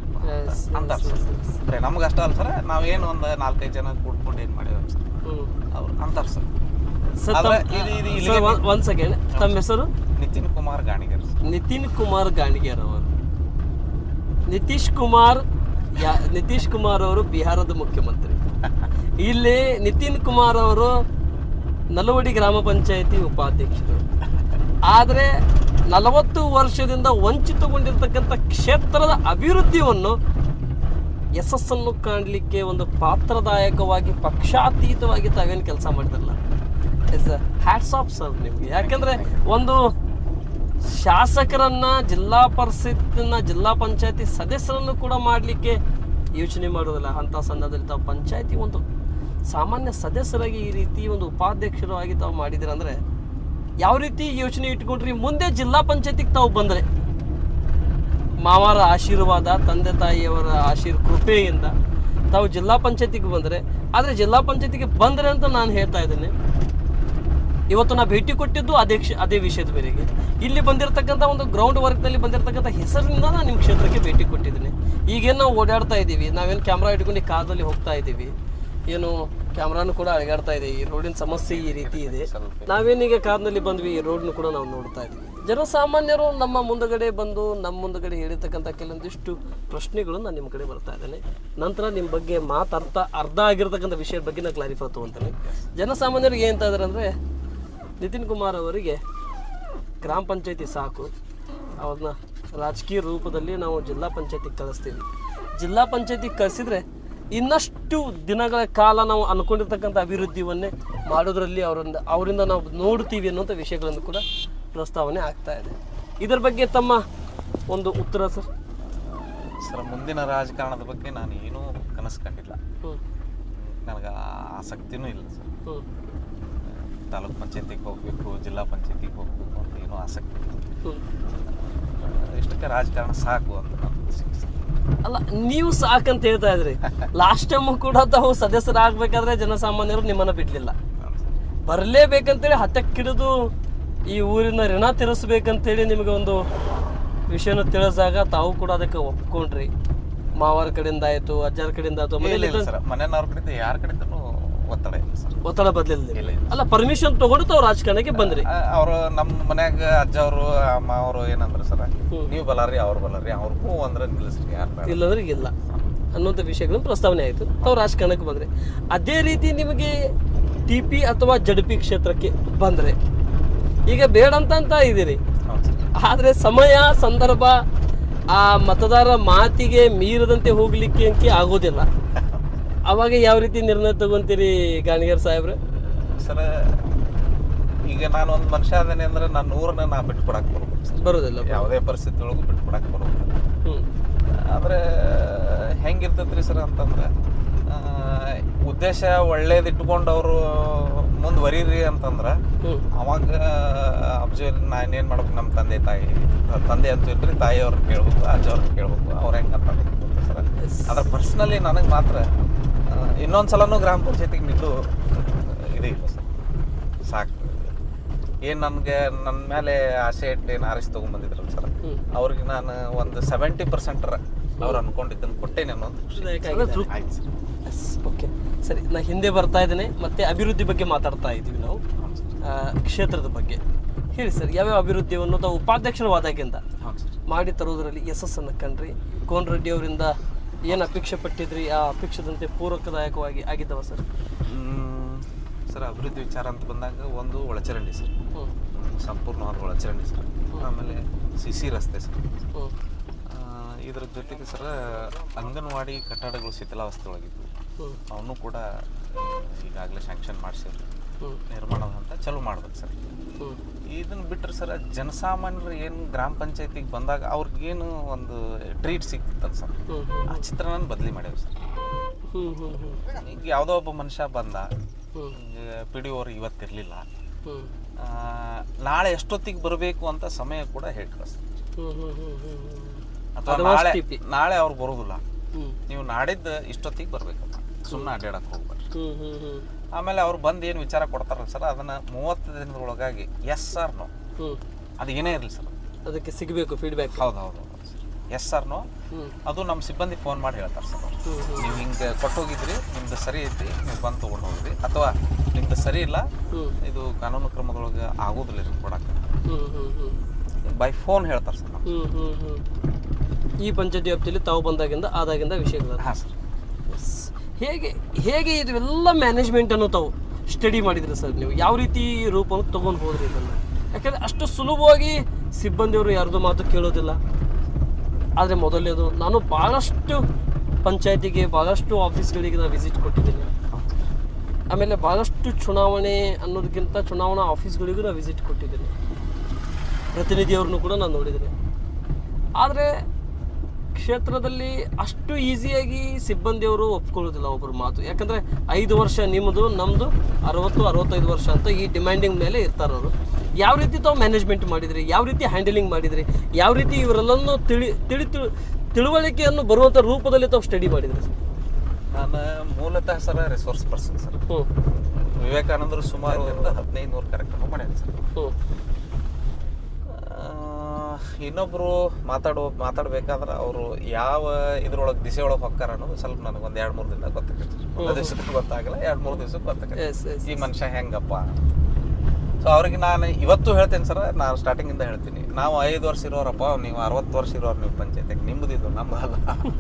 ಅಂತಾರೆ ಸರ್ ನಮ್ಗೆ ಅಷ್ಟ ಅಲ್ಲ ಸರ್ ನಾವೇನು ಒಂದು ನಾಲ್ಕೈದು ಜನ ಕೂಡ್ಕೊಂಡು ಏನು ಮಾಡಿದ್ವಿ ಸರ್ ಅವ್ರು ಅಂತಾರೆ ಸರ್ ಒಂದ್- ಸೆಕೆಂಡ್ ತಮ್ಮ ಹೆಸರು? ನಿತಿನ್ ಕುಮಾರ್ ಗಾಣಿಗರ್ ನಿತಿನ್ ಕುಮಾರ್ ಗಾಣಿಗೇರ್. ನಿತೀಶ್ ಕುಮಾರ್ ನಿತೀಶ್ ಕುಮಾರ್ ಅವರು ಬಿಹಾರದ ಮುಖ್ಯಮಂತ್ರಿ. ಇಲ್ಲಿ ನಿತಿನ್ ಕುಮಾರ್ ಅವರು ನಲವಡಿ ಗ್ರಾಮ ಪಂಚಾಯತಿ ಉಪಾಧ್ಯಕ್ಷರು. ಆದರೆ ನಲವತ್ತು ವರ್ಷದಿಂದ ವಂಚಿತಗೊಂಡಿರ್ತಕ್ಕಂಥ ಕ್ಷೇತ್ರದ ಅಭಿವೃದ್ಧಿಯನ್ನು ಯಶಸ್ಸನ್ನು ಕಾಣಲಿಕ್ಕೆ ಒಂದು ಪಾತ್ರದಾಯಕವಾಗಿ, ಪಕ್ಷಾತೀತವಾಗಿ ತಾವೇನು ಕೆಲಸ ಮಾಡಿದ್ರಲ್ಲ. ಇಸ್ ಹ್ಯಾಟ್ಸ್ ಆಫ್ ಸರ್ ನಿಮಗೆ. ಯಾಕೆಂದರೆ ಒಂದು ಶಾಸಕರನ್ನ, ಜಿಲ್ಲಾ ಪರಿಷತ್ತಿನ ಜಿಲ್ಲಾ ಪಂಚಾಯತಿ ಸದಸ್ಯರನ್ನು ಕೂಡ ಮಾಡಲಿಕ್ಕೆ ಯೋಚನೆ ಮಾಡೋದಿಲ್ಲ? ಅಂಥ ಸಂದರ್ಭದಲ್ಲಿ ತಾವು ಪಂಚಾಯತಿ ಒಂದು ಸಾಮಾನ್ಯ ಸದಸ್ಯರಾಗಿ ಈ ರೀತಿ ಒಂದು ಉಪಾಧ್ಯಕ್ಷರಾಗಿ ತಾವು ಮಾಡಿದಿರ ಅಂದ್ರೆ ಯಾವ ರೀತಿ ಯೋಚನೆ ಇಟ್ಕೊಂಡ್ರಿ? ಮುಂದೆ ಜಿಲ್ಲಾ ಪಂಚಾಯತಿಗೆ ತಾವು ಬಂದರೆ. ಮಾವರ ಆಶೀರ್ವಾದ, ತಂದೆ ತಾಯಿಯವರ ಆಶೀರ್, ಕೃಪೆಯಿಂದ ತಾವು ಜಿಲ್ಲಾ ಪಂಚಾಯತಿಗೆ ಬಂದರೆ. ಆದರೆ ಜಿಲ್ಲಾ ಪಂಚಾಯತಿಗೆ ಬಂದರೆ ಅಂತ ನಾನು ಹೇಳ್ತಾ ಇದ್ದೇನೆ. ಇವತ್ತು ನಾ ಭೇಟಿ ಕೊಟ್ಟಿದ್ದು ಅದೇ ಅದೇ ವಿಷಯದ ಮೇರೆಗೆ. ಇಲ್ಲಿ ಬಂದಿರತಕ್ಕಂಥ ಒಂದು ಗ್ರೌಂಡ್ ವರ್ಕ್ನಲ್ಲಿ ಬಂದಿರತಕ್ಕಂಥ ಹೆಸರಿನಿಂದ ನಾನು ನಿಮ್ಮ ಕ್ಷೇತ್ರಕ್ಕೆ ಭೇಟಿ ಕೊಟ್ಟಿದ್ದೀನಿ. ಈಗೇನು ನಾವು ಓಡಾಡ್ತಾ ಇದ್ದೀವಿ, ನಾವೇನು ಕ್ಯಾಮ್ರಾ ಇಟ್ಕೊಂಡು ಕಾದಲ್ಲಿ ಹೋಗ್ತಾ ಇದ್ದೀವಿ, ಏನು ಕ್ಯಾಮ್ರಾನು ಕೂಡ ಅಳಗಾಡ್ತಾ ಇದೆ ಈ ರೋಡಿನ ಸಮಸ್ಯೆ ಈ ರೀತಿ ಇದೆ. ನಾವೇನೀಗ ಕಾರ್ನಲ್ಲಿ ಬಂದ್ವಿ, ಈ ರೋಡ್ನು ಕೂಡ ನಾವು ನೋಡ್ತಾ ಇದ್ವಿ ಜನಸಾಮಾನ್ಯರು ನಮ್ಮ ಮುಂದಗಡೆ ಬಂದು, ನಮ್ಮ ಮುಂದಗಡೆ ಹೇಳಿರ್ತಕ್ಕಂಥ ಕೆಲವೊಂದಿಷ್ಟು ಪ್ರಶ್ನೆಗಳು ನಾನು ನಿಮ್ಮ ಕಡೆ ಬರ್ತಾ ಇದ್ದೇನೆ. ನಂತರ ನಿಮ್ಮ ಬಗ್ಗೆ ಮಾತಾಡ್ತಾ ಅರ್ಧ ಆಗಿರ್ತಕ್ಕಂಥ ವಿಷಯದ ಬಗ್ಗೆ ನಾನು ಕ್ಲಾರಿಫೈ ತೊಗೊತೀನಿ. ಜನಸಾಮಾನ್ಯರಿಗೆ ಏನಂತ ಇದ್ದಾರೆ ಅಂದರೆ ನಿತಿನ್ ಕುಮಾರ್ ಅವರಿಗೆ ಗ್ರಾಮ ಪಂಚಾಯತಿ ಸಾಕು. ಅವ್ರನ್ನ ರಾಜಕೀಯ ರೂಪದಲ್ಲಿ ನಾವು ಜಿಲ್ಲಾ ಪಂಚಾಯತಿಗೆ ಕಳಿಸ್ತೀವಿ. ಜಿಲ್ಲಾ ಪಂಚಾಯತಿಗೆ ಕಳಿಸಿದ್ರೆ ಇನ್ನಷ್ಟು ದಿನಗಳ ಕಾಲ ನಾವು ಅಂದ್ಕೊಂಡಿರ್ತಕ್ಕಂಥ ಅಭಿವೃದ್ಧಿಯನ್ನೇ ಮಾಡೋದ್ರಲ್ಲಿ ಅವರಿಂದ ಅವರಿಂದ ನಾವು ನೋಡ್ತೀವಿ ಅನ್ನೋಂಥ ವಿಷಯಗಳನ್ನು ಕೂಡ ಪ್ರಸ್ತಾವನೆ ಆಗ್ತಾ ಇದೆ. ಇದರ ಬಗ್ಗೆ ತಮ್ಮ ಒಂದು ಉತ್ತರ ಸರ್? ಸರ್ ಮುಂದಿನ ರಾಜಕಾರಣದ ಬಗ್ಗೆ ನಾನು ಏನೂ ಕನಸು ಕಂಡಿಲ್ಲ ಹ್ಞೂ ನನಗೆ ಆಸಕ್ತಿನೂ ಇಲ್ಲ ಸರ್. ಹ್ಞೂ ತಾಲೂಕ್ ಪಂಚಾಯತಿಗೆ ಹೋಗಬೇಕು ಜಿಲ್ಲಾ ಪಂಚಾಯತಿಗೆ ಹೋಗಬೇಕು ಅಂತ ಏನೋ ಆಸಕ್ತಿ ಇಷ್ಟಕ್ಕೆ ರಾಜಕಾರಣ ಸಾಕು ಅಂತ ಅಲ್ಲ ನೀವು ಸಾಕಂತ ಹೇಳ್ತಾ ಇದ್ರಿ. ಲಾಸ್ಟ್ ಟೈಮ್ ಕೂಡ ತಾವು ಸದಸ್ಯರಾಗಬೇಕಾದ್ರೆ ಜನಸಾಮಾನ್ಯರು ನಿಮ್ಮನ್ನ ಬಿಡ್ಲಿಲ್ಲ. ಬರಲೇಬೇಕಂತೇಳಿ ಹತ್ತಕ್ಕಿಡಿದು ಈ ಊರಿನ ಋಣ ತೀರಿಸ್ಬೇಕಂತೇಳಿ ನಿಮಗೆ ಒಂದು ವಿಷಯನ ತಿಳಿಸಿದಾಗ ತಾವು ಕೂಡ ಅದಕ್ಕೆ ಒಪ್ಕೊಂಡ್ರಿ. ಮಾವರ ಕಡೆಯಿಂದ ಆಯ್ತು ಅಜ್ಜಾರ ಕಡೆಯಿಂದ ಆಯ್ತು ಮನೆಯಲ್ಲಿ ಮನೆಯವ್ರ ಕಡೆಯಿಂದ ಯಾರ ಕಡೆಯಿಂದನೂ ಒತ್ತಡ ಇಲ್ಲ ಸರ್. ಒತ್ತಡ ಬದಲಿಲ್ಲ ಅಲ್ಲ ಪರ್ಮಿಷನ್ ತಗೊಂಡು ತಾವು ರಾಜಕಾರಣಕ್ಕೆ ಬಂದ್ರಿ? ಅವರು ನಮ್ಮ ಮನ್ಯಾಗ ಅಜ್ಜವರು ಅಮ್ಮ ಅವರು ಏನಂದ್ರೆ ಸರ್. ನೀವು ಬಲಾರಿ ಅವ್ರು ಬಲಾರಿ ಅವ್ರಿಗೂ ಅಂದ್ರೆ ನಿಲ್ಲಿಸ್ರಿ ಯಾರು ಇಲ್ಲಂದ್ರೆ ಇಲ್ಲ. ಅನ್ನುವಂಥ ವಿಷಯಗಳನ್ನು ಪ್ರಸ್ತಾವನೆ ಆಯಿತು. ತಾವು ರಾಜಕಾರಣಕ್ಕೆ ಬಂದ್ರಿ. ಅದೇ ರೀತಿ ನಿಮಗೆ ಟಿ ಪಿ ಅಥವಾ ಜಡ್ ಪಿ ಕ್ಷೇತ್ರಕ್ಕೆ ಬಂದ್ರೆ ಈಗ ಬೇಡ ಅಂತ ಅಂತ ಇದ್ದೀರಿ ಆದರೆ ಸಮಯ ಸಂದರ್ಭ ಆ ಮತದಾರ ಮಾತಿಗೆ ಮೀರದಂತೆ ಹೋಗ್ಲಿಕ್ಕೆ ಅಂತ ಆಗೋದಿಲ್ಲ. ಅವಾಗ ಯಾವ ರೀತಿ ನಿರ್ಣಯ ತಗೊಂತೀರಿ ಗಾಣಿಗರ್ ಸಾಹೇಬ್ರೆ? ಸರ ಈಗ ನಾನು ಒಂದು ಮನುಷ್ಯ ಅದೇನೆ ಅಂದ್ರೆ ನಾನು ನೂರನ್ನ ನಾ ಬಿಟ್ಟು ಕೊಡಕ್ ಸರ್ ಬರೋದಿಲ್ಲ. ಯಾವುದೇ ಪರಿಸ್ಥಿತಿ ಒಳಗೂ ಬಿಟ್ಟು ಕೊಡಕ್ ಬರ್ಬೋದು ಹ್ಞೂ ಆದ್ರೆ ಹೆಂಗಿರ್ತೈತ್ರಿ ಸರ್ ಅಂತಂದ್ರೆ ಉದ್ದೇಶ ಒಳ್ಳೇದಿಟ್ಕೊಂಡು ಅವರು ಮುಂದುವರೀರಿ ಅಂತಂದ್ರೆ ಅವಾಗ ಅಬ್ಜಲ್ ನಾನು ಏನು ಮಾಡ್ಬೇಕು? ನಮ್ಮ ತಂದೆ ತಾಯಿ ತಂದೆ ಅಂತ ಇಲ್ರಿ ತಾಯಿ ಅವ್ರನ್ನ ಕೇಳ್ಬೇಕು ಅಜ್ಜ ಅವ್ರನ್ನ ಕೇಳ್ಬೇಕು ಅವ್ರು ಹೆಂಗೆ ಅಂತ ಅದ್ರ ಪರ್ಸ್ನಲಿ ನನಗೆ ಮಾತ್ರ ಇನ್ನೊಂದು ಸಲನೂ ಗ್ರಾಮ ಪಂಚಾಯತಿಗೆ ನಿಲ್ಲು ಇದೆ ಸರ್. ಸಾಕು. ಏನು ನನಗೆ ನನ್ನ ಮೇಲೆ ಆಸೆ ಇಟ್ಟು ಏನು ಆರಿಸಿ ತೊಗೊಂಬಂದಿದ್ರಲ್ಲ ಸರ್ ಅವ್ರಿಗೆ ನಾನು ಒಂದು ಸೆವೆಂಟಿ ಪರ್ಸೆಂಟರ ಅವ್ರು ಅನ್ಕೊಂಡಿದ್ದನ್ನು ಕೊಟ್ಟೇನೆ ಅನ್ನೋ ಒಂದು ಖುಷಿ ಆಯ್ತು ಸರ್. ಎಸ್ ಓಕೆ ಸರಿ ನಾ ಹಿಂದೆ ಬರ್ತಾ ಇದ್ದೇನೆ ಮತ್ತೆ ಅಭಿವೃದ್ಧಿ ಬಗ್ಗೆ ಮಾತಾಡ್ತಾ ಇದ್ದೀವಿ ನಾವು. ಕ್ಷೇತ್ರದ ಬಗ್ಗೆ. ಹೇಳಿ ಸರ್ ಯಾವ್ಯಾವ ಅಭಿವೃದ್ಧಿ ಅನ್ನೋದು ಉಪಾಧ್ಯಕ್ಷರವಾದಾಗಿಂದ ಮಾಡಿ ತರೋದರಲ್ಲಿ ಯಶಸ್ಸನ್ನು ಕಂಡ್ರಿ. ಕೋನ್ ರೆಡ್ಡಿ ಅವರಿಂದ ಏನು ಅಪೇಕ್ಷೆ ಪಟ್ಟಿದ್ರಿ? ಆ ಅಪೇಕ್ಷದಂತೆ ಪೂರಕದಾಯಕವಾಗಿ ಆಗಿದ್ದವ ಸರ್? ಸರ್ ಅಭಿವೃದ್ಧಿ ವಿಚಾರ ಅಂತ ಬಂದಾಗ ಒಂದು ಒಳಚರಂಡಿ ಸರ್. ಸಂಪೂರ್ಣವಾದ ಒಳಚರಂಡಿ ಸರ್. ಆಮೇಲೆ ಸಿ ಸಿ ರಸ್ತೆ ಸರ್. ಇದ್ರ ಜೊತೆಗೆ ಸರ್ ಅಂಗನವಾಡಿ ಕಟ್ಟಡಗಳು ಶಿಥಿಲಾವಸ್ಥೆ ಒಳಗಿದ್ವು ಅವನು ಕೂಡ ಈಗಾಗಲೇ ಸ್ಯಾಂಕ್ಷನ್ ಮಾಡಿಸಿದ್ರು. ಹ್ಮ್. ನಿರ್ಮಾಣದ ಹಂತ ಚಲೋ ಮಾಡ್ಬೇಕು ಸರ್. ಇದನ್ನು ಬಿಟ್ಟರೆ ಸರ್ ಜನಸಾಮಾನ್ಯರು ಏನು ಗ್ರಾಮ ಪಂಚಾಯತಿಗೆ ಬಂದಾಗ ಅವ್ರಿಗೇನು ಒಂದು ಟ್ರೀಟ್ ಸಿಗ್ತಿತ್ತಲ್ಲ ಸರ್. ಆ ಚಿತ್ರನ ಬದಲಿ ಮಾಡ್ಯಾವ ಸರ್. ಈಗ ಯಾವುದೋ ಒಬ್ಬ ಮನುಷ್ಯ ಬಂದ ಪಿ ಡಿ ಓರ್ ಇವತ್ತಿರಲಿಲ್ಲ ನಾಳೆ ಎಷ್ಟೊತ್ತಿಗೆ ಬರಬೇಕು ಅಂತ ಸಮಯ ಕೂಡ ಹೇಳ್ತಾರೆ ಸರ್. ಅಥವಾ ನಾಳೆ ನಾಳೆ ಅವ್ರು ಬರೋದಿಲ್ಲ. ನೀವು ನಾಡಿದ್ದು ಇಷ್ಟೊತ್ತಿಗೆ ಬರಬೇಕು ಸುಮ್ಮನೆ ಅಡ್ಡಾಡಕ್ಕೆ ಹ್ಮ್. ಆಮೇಲೆ ಅವ್ರು ಬಂದು ಏನು ವಿಚಾರ ಕೊಡ್ತಾರಲ್ಲ ಸರ್ ಅದನ್ನ ಮೂವತ್ತು ದಿನದೊಳಗಾಗಿ ಎಸ್ ಸರ್ ನೋ ಅದು ಏನೇ ಇರಲಿ ಸರ್ ಅದಕ್ಕೆ ಸಿಗಬೇಕು ಫೀಡ್ಬ್ಯಾಕ್ ಹೌದು ಹೌದು ಎಸ್ ಸರ್ ನೋ ಅದು ನಮ್ಮ ಸಿಬ್ಬಂದಿ ಫೋನ್ ಮಾಡಿ ಹೇಳ್ತಾರೆ ಸರ್ ನೀವು ಹಿಂಗೆ ಕೊಟ್ಟೋಗಿದ್ರಿ ನಿಮ್ದು ಸರಿ ಐತಿ ನೀವು ಬಂದು ತೊಗೊಂಡು ಹೋಗಿದ್ರಿ ಅಥವಾ ನಿಮ್ದು ಸರಿ ಇಲ್ಲ ಇದು ಕಾನೂನು ಕ್ರಮದೊಳಗೆ ಆಗೋದಿಲ್ಲ ರೀ ಕೊಡಕ್ಕೆ. ಬೈ ಫೋನ್ ಹೇಳ್ತಾರೆ ಸರ್ ಈ ಪಂಚಾಯತಿ ವ್ಯಾಪ್ತಿಯಲ್ಲಿ ತಾವು ಬಂದಾಗಿಂದ ಆದಾಗಿಂದ ವಿಷಯಗಳು ಹಾಂ ಸರ್ ಹೇಗೆ ಹೇಗೆ ಇದೆಲ್ಲ ಮ್ಯಾನೇಜ್ಮೆಂಟನ್ನು ತಾವು ಸ್ಟಡಿ ಮಾಡಿದ್ರಿ ಸರ್ ನೀವು? ಯಾವ ರೀತಿ ರೂಪವನ್ನು ತಗೊಂಡು ಹೋದ್ರಿ ಇದನ್ನು? ಯಾಕಂದರೆ ಅಷ್ಟು ಸುಲಭವಾಗಿ ಸಿಬ್ಬಂದಿಯವರು ಯಾರ್ದು ಮಾತು ಕೇಳೋದಿಲ್ಲ. ಆದರೆ ಮೊದಲನೇದು, ನಾನು ಭಾಳಷ್ಟು ಪಂಚಾಯತಿಗೆ ಭಾಳಷ್ಟು ಆಫೀಸ್ಗಳಿಗೆ ನಾನು ವಿಸಿಟ್ ಕೊಟ್ಟಿದ್ದೀನಿ. ಆಮೇಲೆ ಭಾಳಷ್ಟು ಚುನಾವಣೆ ಅನ್ನೋದಕ್ಕಿಂತ ಚುನಾವಣಾ ಆಫೀಸ್ಗಳಿಗೂ ನಾನು ವಿಸಿಟ್ ಕೊಟ್ಟಿದ್ದೀನಿ. ಪ್ರತಿನಿಧಿಯವ್ರನ್ನೂ ಕೂಡ ನಾನು ನೋಡಿದ್ದೀನಿ. ಆದರೆ ಕ್ಷೇತ್ರದಲ್ಲಿ ಅಷ್ಟು ಈಸಿಯಾಗಿ ಸಿಬ್ಬಂದಿಯವರು ಒಪ್ಕೊಳ್ಳೋದಿಲ್ಲ ಒಬ್ಬರು ಮಾತು. ಯಾಕಂದರೆ ಐದು ವರ್ಷ ನಿಮ್ಮದು ನಮ್ಮದು ಅರವತ್ತು ಅರವತ್ತೈದು ವರ್ಷ ಅಂತ ಈ ಡಿಮ್ಯಾಂಡಿಂಗ್ ಮೇಲೆ ಇರ್ತಾರೆ ಅವರು. ಯಾವ ರೀತಿ ತಾವು ಮ್ಯಾನೇಜ್ಮೆಂಟ್ ಮಾಡಿದ್ರಿ ಯಾವ ರೀತಿ ಹ್ಯಾಂಡಲಿಂಗ್ ಮಾಡಿದ್ರಿ ಯಾವ ರೀತಿ ಇವರೆಲ್ಲನೂ ತಿಳಿ ತಿಳಿ ತಿಳಿ ತಿಳುವಳಿಕೆಯನ್ನು ಬರುವಂಥ ರೂಪದಲ್ಲಿ ತಾವು ಸ್ಟಡಿ ಮಾಡಿದ್ರಿ? ಸರ್ ನಾನು ಮೂಲತಃ ಸರ್ ರಿಸೋರ್ಸ್ ಪರ್ಸನ್ ಸರ್. ಹ್ಞೂ ವಿವೇಕಾನಂದರು ಸುಮಾರು ಹದಿನೈದು ನೂರು ಕಾರ್ಯಕ್ರಮ ಮಾಡ್ಯಾರ ಸರ್. ಇನ್ನೊಬ್ರು ಮಾತಾಡೋ ಮಾತಾಡ್ಬೇಕಾದ್ರೆ ಅವರು ಯಾವ ಇದ್ರೊಳಗೆ ದಿಸೆ ಒಳಗೆ ಹೊಕ್ಕಾರ ಅನ್ನೋದು ಸ್ವಲ್ಪ ನನಗೆ ಒಂದು ಎರಡು ಮೂರು ದಿನ ಗೊತ್ತಾಗತ್ತೆ. ದಿವಸಕ್ಕೆ ಗೊತ್ತಾಗಲ್ಲ ಎರಡು ಮೂರು ದಿವಸಕ್ಕೆ ಗೊತ್ತಾಗತ್ತೆ. ಈ ಮನುಷ್ಯ ಹೆಂಗಪ್ಪ? ಸೊ ಅವ್ರಿಗೆ ನಾನು ಇವತ್ತು ಹೇಳ್ತೇನೆ ಸರ್ ನಾನು ಸ್ಟಾರ್ಟಿಂಗಿಂದ ಹೇಳ್ತೀನಿ. ನಾವು ಐದು ವರ್ಷ ಇರೋರಪ್ಪ ನೀವು ಅರವತ್ತು ವರ್ಷ ಇರೋರು ನೀವು ಪಂಚಾಯತಿಗೆ ನಿಮ್ಮದು ಇದು ನಮ್ಮದಲ್ಲ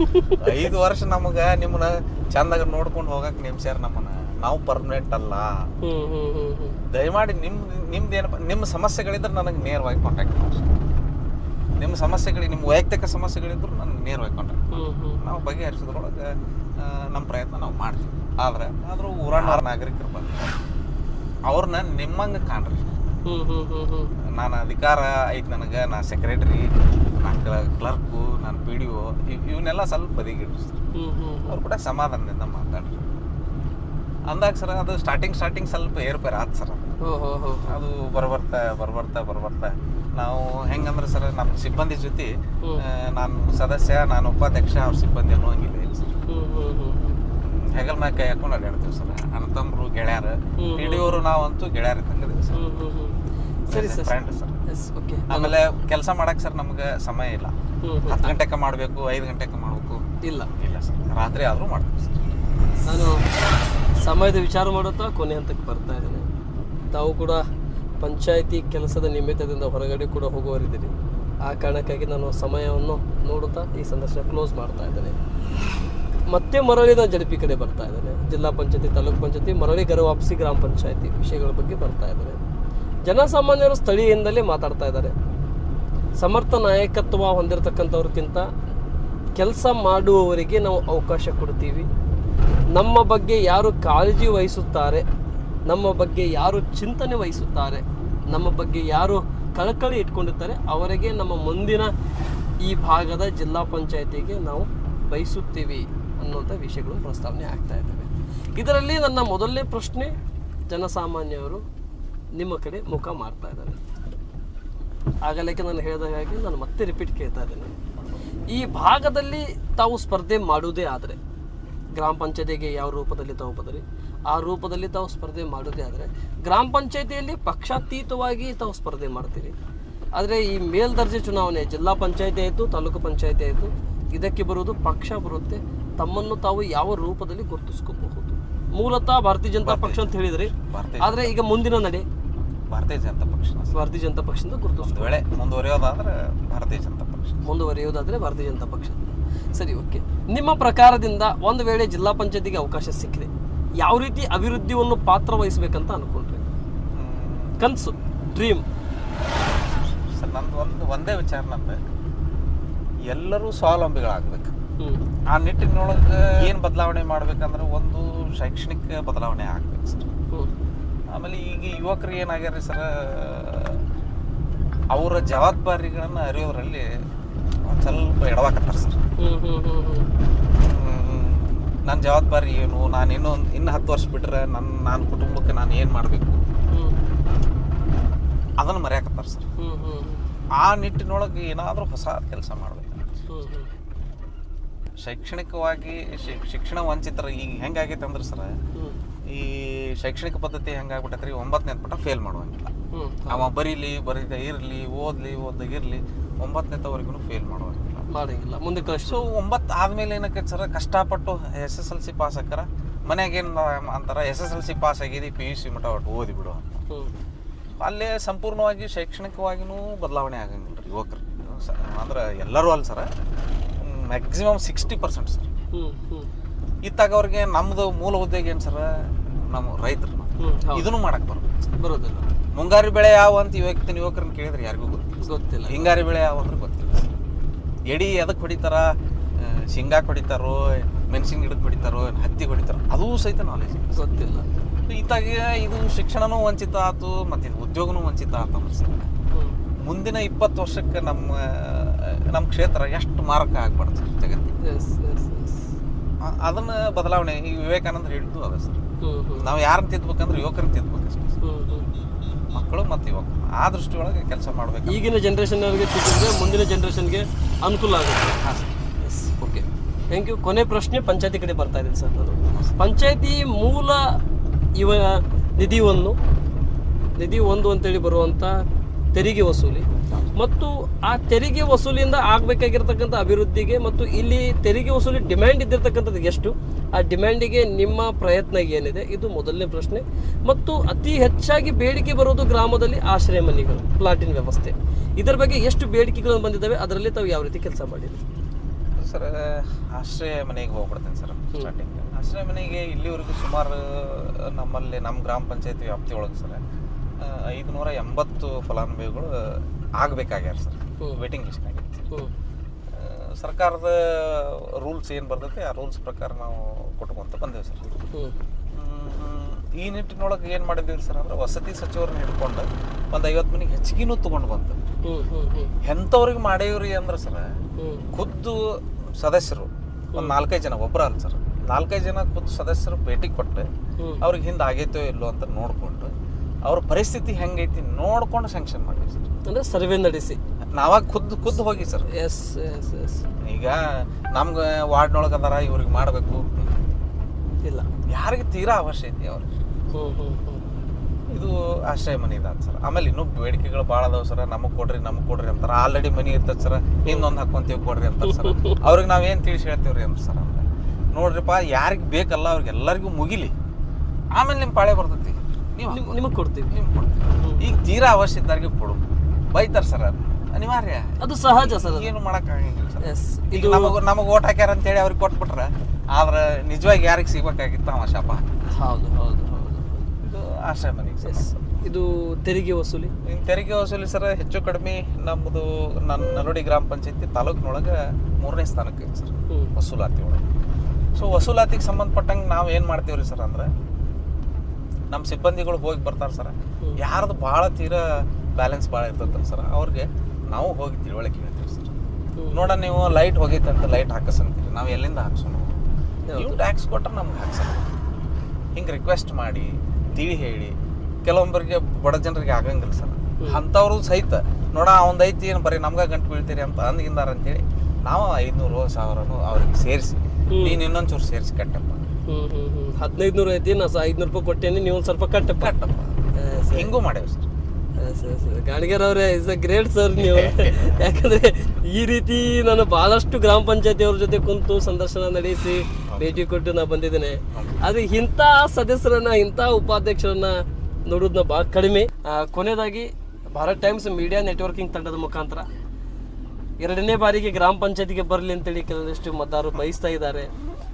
[LAUGHS] ಐದು ವರ್ಷ ನಮಗೆ ನಿಮ್ಮನ್ನ ಚಂದಾಗ ನೋಡ್ಕೊಂಡು ಹೋಗಕ್ಕೆ ಸೇರ್ ನಮ್ಮನ್ನ. ನಾವು ಪರ್ಮನೆಂಟ್ ಅಲ್ಲ. ದಯಮಾಡಿ ನಿಮ್ ನಿಮ್ದು ಏನಪ್ಪ ನಿಮ್ಮ ಸಮಸ್ಯೆಗಳಿದ್ರೆ ನನಗೆ ನೇರವಾಗಿ ಕಾಂಟ್ಯಾಕ್ಟ್ ಮಾಡಿ ನಿಮ್ಮ ಸಮಸ್ಯೆಗಳಿಗೆ ನಿಮ್ಮ ವೈಯಕ್ತಿಕ ಸಮಸ್ಯೆಗಳಿದ್ರು ನಾನು ನೇರವಾಗಿ ಕಾಂಟ್ಯಾಕ್ಟ್ ನಾವು ಬಗೆಹರಿಸೋದ್ರೊಳಗೆ ನಮ್ಮ ಪ್ರಯತ್ನ ನಾವು ಮಾಡ್ತೀವಿ. ಆದ್ರೆ ಆದರೂ ಊರಾಣ ನಾಗರಿಕರು ಬಂದು ಅವ್ರನ್ನ ನಿಮ್ಮಂಗೆ ಕಾಣ್ರಿ. ನಾನು ಅಧಿಕಾರ ಐತಿ ನನಗೆ ನಾ ಸೆಕ್ರೆಟ್ರಿ ನಾ ಕ್ಲರ್ಕು ನಾನು ಪಿ ಡಿ ಒ ಇವನ್ನೆಲ್ಲ ಸ್ವಲ್ಪ ಹ್ಞೂ ಅವ್ರು ಕೂಡ ಸಮಾಧಾನದಿಂದ ಮಾತಾಡ್ರಿ. ಅಂದಾಗ ಸರ್ ಅದು ಸ್ಟಾರ್ಟಿಂಗ್ ಸ್ಟಾರ್ಟಿಂಗ್ ಸ್ವಲ್ಪ ಏರ್ಪೇರ್ ಆತ್ ಸರ್ ಅದು. ಬರ್ಬರ್ತಾ ಬರ್ಬರ್ತಾ ಬರ್ಬರ್ತಾ ನಾವು ಹೆಂಗಂದ್ರೆ ಸರ್ ನಮ್ಮ ಸಿಬ್ಬಂದಿ ಜೊತೆ ನಾನು ಸದಸ್ಯ ನಾನು ಉಪಾಧ್ಯಕ್ಷ ಅವ್ರ ಸಿಬ್ಬಂದಿ ಅನ್ನೋಂಗಿಲ್ಲ ಇಲ್ಲ ಸರ್. ಹೆಗಲ್ ಮ್ಯಾಗ ಕೈ ಹಾಕೊಂಡು ಅಡ್ಡಾಡ್ತೀವಿ ಸರ್. ಅಣ್ಣತಮ್ಮರು ಗೆಳೆಯರ. ಅವರು ನಾವಂತೂ ಗೆಳೆಯರ ಇದ್ದಂಗೆ ಸರ್. ಸರಿ sir. Friend sir. Yes okay. ಆಮೇಲೆ ಕೆಲಸ ಮಾಡಕ್ಕೆ ಸರ್ ನಮ್ಗೆ ಸಮಯ ಇಲ್ಲ. ಹತ್ತು ಗಂಟೆಗೆ ಮಾಡಬೇಕು ಐದು ಗಂಟೆಗೆ ಮಾಡಬೇಕು. ಇಲ್ಲ. ಇಲ್ಲ ಸರ್. ರಾತ್ರಿ ಆದರೂ ಮಾಡ್ತೀವಿ ಸರ್. ನಾನು ಸಮಯದ ವಿಚಾರ ಮಾಡುತ್ತಾ ಕೊನೆ ಹಂತಕ್ಕೆ ಬರ್ತಾ ಇದ್ದೇನೆ. ತಾವು ಕೂಡ ಪಂಚಾಯಿತಿ ಕೆಲಸದ ನಿಮಿತ್ತದಿಂದ ಹೊರಗಡೆ ಕೂಡ ಹೋಗುವರಿದ್ದೀರಿ ಆ ಕಾರಣಕ್ಕಾಗಿ ನಾನು ಸಮಯವನ್ನು ನೋಡುತ್ತಾ ಈ ಸಂದರ್ಶನ ಕ್ಲೋಸ್ ಮಾಡ್ತಾ ಇದ್ದೇನೆ. ಮತ್ತೆ ಮರಳಿ ನಾನು ಜಡಪಿ ಕಡೆ ಬರ್ತಾ ಇದ್ದೇನೆ. ಜಿಲ್ಲಾ ಪಂಚಾಯತಿ, ತಾಲೂಕು ಪಂಚಾಯತಿ, ಮರಳಿ ಗರವಾಪ್ಸಿ ಗ್ರಾಮ ಪಂಚಾಯತಿ ವಿಷಯಗಳ ಬಗ್ಗೆ ಬರ್ತಾ ಇದ್ದಾರೆ ಜನಸಾಮಾನ್ಯರು ಸ್ಥಳೀಯದಿಂದಲೇ ಮಾತಾಡ್ತಾ ಇದ್ದಾರೆ. ಸಮರ್ಥ ನಾಯಕತ್ವ ಹೊಂದಿರತಕ್ಕಂಥವ್ರಿಗಿಂತ ಕೆಲಸ ಮಾಡುವವರಿಗೆ ನಾವು ಅವಕಾಶ ಕೊಡ್ತೀವಿ. ನಮ್ಮ ಬಗ್ಗೆ ಯಾರು ಕಾಳಜಿ ವಹಿಸುತ್ತಾರೆ, ನಮ್ಮ ಬಗ್ಗೆ ಯಾರು ಚಿಂತನೆ ವಹಿಸುತ್ತಾರೆ, ನಮ್ಮ ಬಗ್ಗೆ ಯಾರು ಕಳಕಳಿ ಇಟ್ಕೊಂಡಿರ್ತಾರೆ, ಅವರಿಗೆ ನಮ್ಮ ಮುಂದಿನ ಈ ಭಾಗದ ಜಿಲ್ಲಾ ಪಂಚಾಯತಿಗೆ ನಾವು ಬಯಸುತ್ತೀವಿ ಅನ್ನುವಂಥ ವಿಷಯಗಳು ಪ್ರಸ್ತಾವನೆ ಆಗ್ತಾ ಇದ್ದಾವೆ. ಇದರಲ್ಲಿ ನನ್ನ ಮೊದಲನೇ ಪ್ರಶ್ನೆ, ಜನಸಾಮಾನ್ಯರು ನಿಮ್ಮ ಕಡೆ ಮುಖ ಮಾಡ್ತಾ ಇದ್ದಾರೆ. ಆಗಲೇಕೆ ನಾನು ಹೇಳಿದ ಹಾಗೆ ನಾನು ಮತ್ತೆ ರಿಪೀಟ್ ಕೇಳ್ತಾ ಇದ್ದೇನೆ. ಈ ಭಾಗದಲ್ಲಿ ತಾವು ಸ್ಪರ್ಧೆ ಮಾಡುವುದೇ ಆದರೆ ಗ್ರಾಮ ಪಂಚಾಯತಿಗೆ ಯಾವ ರೂಪದಲ್ಲಿ ತಾವು ಬದರಿ? ಆ ರೂಪದಲ್ಲಿ ತಾವು ಸ್ಪರ್ಧೆ ಮಾಡೋದೇ ಆದರೆ ಗ್ರಾಮ ಪಂಚಾಯತಿಯಲ್ಲಿ ಪಕ್ಷಾತೀತವಾಗಿ ತಾವು ಸ್ಪರ್ಧೆ ಮಾಡ್ತೀರಿ. ಆದರೆ ಈ ಮೇಲ್ದರ್ಜೆ ಚುನಾವಣೆ ಜಿಲ್ಲಾ ಪಂಚಾಯತಿ ಆಯಿತು ತಾಲೂಕು ಪಂಚಾಯತಿ ಆಯಿತು ಇದಕ್ಕೆ ಬರುವುದು ಪಕ್ಷ ಬರುತ್ತೆ. ತಮ್ಮನ್ನು ತಾವು ಯಾವ ರೂಪದಲ್ಲಿ ಗುರುತಿಸ್ಕೋಬಹುದು? ಮೂಲತಃ ಭಾರತೀಯ ಜನತಾ ಪಕ್ಷ ಅಂತ ಹೇಳಿದ್ರಿ. ಆದರೆ ಈಗ ಮುಂದಿನ ನಡೆ? ಭಾರತೀಯ ಜನತಾ ಪಕ್ಷ ಭಾರತೀಯ ಜನತಾ ಪಕ್ಷದಿಂದ ಗುರುತಿಸ್ ವೇಳೆ ಮುಂದುವರಿಯೋದಾದ್ರೆ ಭಾರತೀಯ ಜನತಾ ಪಕ್ಷ. ಮುಂದುವರಿಯುವುದಾದರೆ ಭಾರತೀಯ ಜನತಾ ಪಕ್ಷ. ಸರಿ ಓಕೆ ನಿಮ್ಮ ಪ್ರಕಾರದಿಂದ ಒಂದು ವೇಳೆ ಜಿಲ್ಲಾ ಪಂಚಾಯತಿಗೆ ಅವಕಾಶ ಸಿಕ್ಕಿದೆ ಯಾವ ರೀತಿ ಅಭಿವೃದ್ಧಿಯನ್ನು ಪಾತ್ರ ವಹಿಸ್ಬೇಕಂತ ಅನ್ಕೊಂಡ್ರಿ. ಕನಸು ಡ್ರೀಮ್ ಸರ್ ನಂದು ಒಂದು ಒಂದೇ ವಿಚಾರ ನಂದು ಎಲ್ಲರೂ ಸ್ವಾವಲಂಬಿಗಳಾಗಬೇಕು. ಆ ನಿಟ್ಟಿನೊಳಗೆ ಏನು ಬದಲಾವಣೆ ಮಾಡ್ಬೇಕಂದ್ರೆ ಒಂದು ಶೈಕ್ಷಣಿಕ ಬದಲಾವಣೆ ಆಗ್ಬೇಕು ಸರ್. ಆಮೇಲೆ ಈಗ ಯುವಕರು ಏನಾಗ್ಯಾರ ಸರ್ ಅವರ ಜವಾಬ್ದಾರಿಗಳನ್ನ ಅರಿಯೋದ್ರಲ್ಲಿ ಒಂದು ಸ್ವಲ್ಪ ಎಡವಾಕತ್ತಾರ ಸರ್. ನನ್ನ ಜವಾಬ್ದಾರಿ ಏನು ನಾನು ಇನ್ನೊಂದು ಇನ್ನು ಹತ್ತು ವರ್ಷ ಬಿಟ್ರೆ ನನ್ನ ನಾನು ಕುಟುಂಬಕ್ಕೆ ನಾನು ಏನು ಮಾಡಬೇಕು? ಅದನ್ನು ಮರೆಯಾಕತ್ತಾರ ಸರ್. ಆ ನಿಟ್ಟಿನೊಳಗೆ ಏನಾದರೂ ಹೊಸ ಕೆಲಸ ಮಾಡಬೇಕು. ಶೈಕ್ಷಣಿಕವಾಗಿ ಶಿಕ್ಷಣ ವಂಚಿತರ ಈಗ ಹೆಂಗಾಗೈತೆ ಅಂದ್ರೆ ಸರ್ ಈ ಶೈಕ್ಷಣಿಕ ಪದ್ಧತಿ ಹೆಂಗಾಗ್ಬಿಟ್ಟೈತ್ರಿ ಒಂಬತ್ತನೇ ಪಟ್ಟ ಫೇಲ್ ಮಾಡುವಂಗಿಲ್ಲ. ಅವ ಬರೀಲಿ ಬರೀದ ಇರಲಿ ಓದ್ಲಿ ಓದಾಗ ಇರಲಿ ಒಂಬತ್ತನೇತವರೆಗೂ ಫೇಲ್ ಮಾಡುವಂಗಿಲ್ಲ. ಮಾಡಂಗಿಲ್ಲ. ಮುಂದೆ ಕಳಿಸು ಸೊ ಒಂಬತ್ತು ಆದ್ಮೇಲೆ ಏನಕ್ಕೆ ಸರ್? ಕಷ್ಟಪಟ್ಟು S S L C pass ಆಕರ ಮನ್ಯಾಗ ಏನು ಅಂತಾರ? S S L C pass ಆಗಿದೆ ಪಿ ಯು ಸಿ ಮಟ್ಟ ಒಟ್ಟು ಓದಿ ಬಿಡು ಅಂತ. ಅಲ್ಲೇ ಸಂಪೂರ್ಣವಾಗಿ ಶೈಕ್ಷಣಿಕವಾಗಿನೂ ಬದಲಾವಣೆ ಆಗಂಗಿಲ್ಲ ರೀ ಯುವಕರು. ಅಂದ್ರೆ ಎಲ್ಲರೂ ಅಲ್ಲ sir maximum sixty percent sir. ಇತ್ತಾಗ ಅವ್ರಿಗೆ ನಮ್ಮದು ಮೂಲ ಉದ್ಯೋಗ ಏನು ಸರ್? ನಮ್ಮ ರೈತರು. ಇದನ್ನು ಮಾಡಕ್ ಬರುತ್ತೆ ಬರೋದಿಲ್ಲ. ಮುಂಗಾರಿ ಬೆಳೆ ಯಾವ ಅಂತ ಇವತ್ತಿನ ಯುವಕರನ್ನ ಕೇಳಿದ್ರೆ ಯಾರಿಗೂ ಗೊತ್ತಿಲ್ಲ. ಗೊತ್ತಿಲ್ಲ. ಹಿಂಗಾರಿ ಬೆಳೆ ಯಾವ ಅಂದ್ರೆ ಗೊತ್ತಿಲ್ಲ. ಎಡಿ ಎದಕ್ಕೆ ಹೊಡಿತಾರ? ಶೇಂಗಾ ಹೊಡಿತಾರೋ ಮೆಣಸಿನ ಗಿಡಕ್ಕೆ ಹೊಡಿತಾರೋ ಹತ್ತಿ ಹೊಡಿತಾರೋ ಅದೂ ಸಹಿತ ನಾಲೆಜ್ ಗೊತ್ತಿಲ್ಲ. ಇತ್ತಾಗ ಇದು ಶಿಕ್ಷಣನೂ ವಂಚಿತ ಆತು ಮತ್ತು ಇದು ಉದ್ಯೋಗನೂ ವಂಚಿತ ಆತ ಮುಂದಿನ ಇಪ್ಪತ್ತು ವರ್ಷಕ್ಕೆ ನಮ್ಮ ನಮ್ಮ ಕ್ಷೇತ್ರ ಎಷ್ಟು ಮಾರಕ ಆಗ್ಬಾರ್ದು ಜಗತ್ತಿಗೆ? ಅದನ್ನ ಬದಲಾವಣೆ ಈ ವಿವೇಕಾನಂದ ಹೇಳಿದ್ದು ಅದ ಸರ್. ನಾವು ಯಾರನ್ನ ತಿದ್ಬೇಕಂದ್ರೆ ಯುವಕರನ್ನ ಹ್ಮ್ ಮಕ್ಕಳು ಮತ್ತು ಯುವಕ ಆ ದೃಷ್ಟಿಯೊಳಗೆ ಕೆಲಸ ಮಾಡಬೇಕು. ಈಗಿನ ಜನ್ರೇಷನ್ಗೆ ತಿದ್ದಿದ್ರೆ ಮುಂದಿನ ಜನ್ರೇಷನ್ಗೆ ಅನುಕೂಲ ಆಗುತ್ತೆ. ಹಾಂ sir. Yes okay thank you ಕೊನೆ ಪ್ರಶ್ನೆ ಪಂಚಾಯತಿ ಕಡೆ ಬರ್ತಾ ಇದ್ದೀನಿ ಸರ್ ನಾನು. ಪಂಚಾಯತಿ ಮೂಲ ಇವ ನಿಧಿ ಒಂದು ನಿಧಿ ಒಂದು ಅಂತೇಳಿ ಬರುವಂಥ ತೆರಿಗೆ ವಸೂಲಿ. ಮತ್ತು ಆ ತೆರಿಗೆ ವಸೂಲಿಯಿಂದ ಆಗಬೇಕಾಗಿರ್ತಕ್ಕಂಥ ಅಭಿವೃದ್ಧಿಗೆ ಮತ್ತು ಇಲ್ಲಿ ತೆರಿಗೆ ವಸೂಲಿ ಡಿಮ್ಯಾಂಡ್ ಇದ್ದಿರ್ತಕ್ಕಂಥದ್ದು ಎಷ್ಟು? ಆ ಡಿಮ್ಯಾಂಡಿಗೆ ನಿಮ್ಮ ಪ್ರಯತ್ನ ಏನಿದೆ? ಇದು ಮೊದಲನೇ ಪ್ರಶ್ನೆ. ಮತ್ತು ಅತಿ ಹೆಚ್ಚಾಗಿ ಬೇಡಿಕೆ ಬರೋದು ಗ್ರಾಮದಲ್ಲಿ ಆಶ್ರಯ ಮನೆಗಳು ಪ್ಲಾಟಿನ ವ್ಯವಸ್ಥೆ. ಇದರ ಬಗ್ಗೆ ಎಷ್ಟು ಬೇಡಿಕೆಗಳು ಬಂದಿದ್ದಾವೆ? ಅದರಲ್ಲಿ ತಾವು ಯಾವ ರೀತಿ ಕೆಲಸ ಮಾಡಿದ್ರಿ ಸರ್ ಆಶ್ರಯ ಮನೆಗೆ ಹೋಗ್ಬಿಡ್ತೇನೆ ಸರ್ ಸ್ಟಾರ್ಟಿಂಗ್. ಆಶ್ರಯ ಮನೆಗೆ ಇಲ್ಲಿವರೆಗೂ ಸುಮಾರು ನಮ್ಮಲ್ಲಿ ನಮ್ಮ ಗ್ರಾಮ ಪಂಚಾಯತಿ ವ್ಯಾಪ್ತಿ ಒಳಗೆ ಸರ್. ಐದುನೂರ ಎಂಬತ್ತು ಫಲಾನುಭವಿಗಳು ಆಗಬೇಕಾಗ್ಯಾರ ಸರ್. ವೇಟಿಂಗ್ ಲಿಸ್ಟ್ ಹ್ಞೂ ಸರ್ಕಾರದ ರೂಲ್ಸ್ ಏನು ಬರ್ತೈತೆ ಆ ರೂಲ್ಸ್ ಪ್ರಕಾರ ನಾವು ಕೊಟ್ಕೊಂತ ಬಂದೇವೆ ಸರ್. ಈ ನಿಟ್ಟಿನೊಳಗೆ ಏನು ಮಾಡಿದ್ದೀವಿ ಸರ್ ಅಂದ್ರೆ ವಸತಿ ಸಚಿವರನ್ನ ಹಿಡ್ಕೊಂಡು ಒಂದು ಐವತ್ತು ಮನೆಗೆ ಹೆಚ್ಚಿಗೆನೂ ತೊಗೊಂಡು ಬಂತು ಎಂಥವ್ರಿಗೆ ಮಾಡೇವ್ರಿ ಅಂದ್ರೆ ಸರ್ ಖುದ್ದು ಸದಸ್ಯರು ಒಂದು ನಾಲ್ಕೈದು ಜನ ಒಬ್ಬರ ಅಲ್ಲ ಸರ್. ನಾಲ್ಕೈದು ಜನ ಖುದ್ದು ಸದಸ್ಯರು ಭೇಟಿ ಕೊಟ್ಟು ಅವ್ರಿಗೆ ಹಿಂದೆ ಆಗೈತೋ ಇಲ್ಲೋ ಅಂತ ನೋಡಿಕೊಂಡು ಅವ್ರ ಪರಿಸ್ಥಿತಿ ಹೆಂಗೈತಿ ನೋಡ್ಕೊಂಡು ಸ್ಯಾಂಕ್ಷನ್ ಮಾಡಿ ಸರ್. ಅಂದ್ರೆ ಸರ್ವೆ ನಡೆಸಿ ನಾವಾಗ ಖುದ್ದು ಖುದ್ದು ಹೋಗಿ ಸರ್. ಎಸ್ ಎಸ್ ಎಸ್ ಈಗ ನಮ್ಗೆ ವಾರ್ಡ್ನೊಳಗೆ ಅದಾರ ಇವ್ರಿಗೆ ಮಾಡಬೇಕು. ಇಲ್ಲ. ಯಾರಿಗೆ ತೀರಾ ಅವಶ್ಯಕತೆ ಅವ್ರಿಗೆ. ಹ್ಞೂ ಹ್ಞೂ ಹ್ಞೂ ಇದು ಆಶ್ರಯ ಮನೆ ಇದಾದ ಸರ್. ಆಮೇಲೆ ಇನ್ನೂ ಬೇಡಿಕೆಗಳು ಭಾಳ ಅದಾವ ಸರ್. ನಮಗೆ ಕೊಡ್ರಿ ನಮಗೆ ಕೊಡ್ರಿ ಅಂತಾರೆ. ಆಲ್ರೆಡಿ ಮನಿ ಇರ್ತದೆ ಸರ್. ಇನ್ನೊಂದು ಹಾಕೊಂತೀವಿ ಕೊಡ್ರಿ ಅಂತಾರೆ ಸರ್. ಅವ್ರಿಗೆ ನಾವೇನು ತಿಳಿಸಿ ಹೇಳ್ತೀವ್ರಿ ಅಂತ ಸರ್ ಅಂದ್ರೆ ನೋಡ್ರಿಪ್ಪ ಯಾರಿಗೆ ಬೇಕಲ್ಲ ಅವ್ರಿಗೆಲ್ಲರಿಗೂ ಮುಗಿಲಿ. ಆಮೇಲೆ ನಿಮ್ಮ ಪಾಳೆ ಬರ್ತೈತಿ. ನೀವು ನಿಮಗೆ ಕೊಡ್ತೀವಿ. ನಿಮ್ಗೆ ಕೊಡ್ತೀವಿ. ಈಗ ತೀರಾ ಅವಶ್ಯ ಇದ್ದವ್ರಿಗೆ ಕೊಡು. ಬೈತಾರೆ ಸರ್ ಅದು. ಅನಿವಾರ್ಯ. ಅದು ಸಹಜ ಸರ್ ಏನು ಮಾಡೋಕ್ಕಾಗಂಗಿಲ್ಲ ಸರ್. ಎಸ್ ಈಗ ಇದು ನಮಗೆ ನಮಗೆ ಓಟ್ ಹಾಕ್ಯಾರ ಅಂತೇಳಿ ಅವ್ರಿಗೆ ಕೊಟ್ಬಿಟ್ರೆ ಆದ್ರೆ ನಿಜವಾಗಿ ಯಾರಿಗೆ ಸಿಗ್ಬೇಕಾಗಿತ್ತು ಅವ ಶಾಪ? ಹೌದು ಹೌದು ಹೌದು. ಇದು ಆಶ್ರಯ ಮನೆಗೆ ಎಸ್ ಇದು ತೆರಿಗೆ ವಸೂಲಿ. ತೆರಿಗೆ ವಸೂಲಿ ಸರ್ ಹೆಚ್ಚು ಕಡಿಮೆ ನಮ್ಮದು ನನ್ನ ನಲ್ವಡಿ ಗ್ರಾಮ ಪಂಚಾಯತಿ ತಾಲೂಕಿನೊಳಗೆ ಮೂರನೇ ಸ್ಥಾನಕ್ಕೆ ಐತೆ ಸರ್ ವಸೂಲಾತಿ ಒಳಗೆ. ಸೊ ವಸೂಲಾತಿಗೆ ಸಂಬಂಧಪಟ್ಟಂಗೆ ನಾವು ಏನು ಮಾಡ್ತೀವ್ರಿ ಸರ್ ಅಂದ್ರೆ ನಮ್ಮ ಸಿಬ್ಬಂದಿಗಳು ಹೋಗಿ ಬರ್ತಾರೆ ಸರ್. ಯಾರ್ದು ಭಾಳ ತೀರಾ ಬ್ಯಾಲೆನ್ಸ್ ಭಾಳ ಇರ್ತೈತಲ್ಲ ಸರ್. ಅವ್ರಿಗೆ ನಾವು ಹೋಗಿ ತಿಳುವಳಿಕೆ ಹೇಳ್ತೀವಿ ಸರ್. ನೋಡ ನೀವು ಲೈಟ್ ಹೋಗೈತಂತ ಅಂತ ಲೈಟ್ ಹಾಕಸಂತೀರಿ ನಾವು ಎಲ್ಲಿಂದ ಹಾಕ್ಸೋಣ. ನೀವು ಟ್ಯಾಕ್ಸ್ ಕೊಟ್ರೆ ನಮ್ಗೆ ಹಾಕ್ಸೋಣ ಹಿಂಗೆ ರಿಕ್ವೆಸ್ಟ್ ಮಾಡಿ ತಿಳಿ ಹೇಳಿ. ಕೆಲವೊಬ್ಬರಿಗೆ ಬಡ ಜನರಿಗೆ ಆಗಂಗಿಲ್ಲ ಸರ್. ಅಂಥವ್ರು ಸಹಿತ ನೋಡ ಅವ್ನ್ದು ಐತಿ ಏನು ಬರೀ ನಮ್ಗೆ ಗಂಟು ಬೀಳ್ತೀರಿ ಅಂತ ಅಂದ್ಗಿಂದಾರ ಅಂತೇಳಿ ನಾವು ಐದುನೂರು ಸಾವಿರನೂ ಅವ್ರಿಗೆ ಸೇರಿಸಿ ನೀನು ಇನ್ನೊಂದು ಚೂರು ಸೇರಿಸಿ ಕಟ್ಟಪ್ಪ. ಹದಿನೈದು ನೂರು ಐತಿ ನಾ ಐದುನೂರು ರೂಪಾಯಿ ಕೊಟ್ಟೇನಿ ನೀವು ಸ್ವಲ್ಪ ಕಟ್ಟಪ್ಪ. ಕಟ್ಟಪ್ಪ. ಹೆಂಗೂ ಮಾಡ್ಯಾವ ಸರ್. ಎಸ್. ಗಾಣಿಗರ್ ಅವರೇ ಇಸ್ ಅ ಗ್ರೇಟ್ ಸರ್ ನೀವು. [LAUGHS] ಯಾಕಂದ್ರೆ ಈ ರೀತಿ ನಾನು ಬಹಳಷ್ಟು ಗ್ರಾಮ ಪಂಚಾಯತಿ ಅವ್ರ ಜೊತೆ ಕುಂತು ಸಂದರ್ಶನ ನಡೆಸಿ ಭೇಟಿ ಕೊಟ್ಟು ನಾ ಬಂದಿದ್ದೇನೆ. ಆದ್ರೆ ಇಂಥ ಸದಸ್ಯರನ್ನ ಇಂಥ ಉಪಾಧ್ಯಕ್ಷರನ್ನ ನೋಡೋದನ್ನ ಬಹಳ ಕಡಿಮೆ. ಕೊನೆಯದಾಗಿ ಭಾರತ್ ಟೈಮ್ಸ್ ಮೀಡಿಯಾ ನೆಟ್ವರ್ಕಿಂಗ್ ತಂಡದ ಮುಖಾಂತರ ಎರಡನೇ ಬಾರಿಗೆ ಗ್ರಾಮ ಪಂಚಾಯತಿಗೆ ಬರಲಿ ಅಂತೇಳಿ ಕೆಲವೊಂದಿಷ್ಟು ಮತದಾರರು ಬಯಸ್ತಾ ಇದ್ದಾರೆ.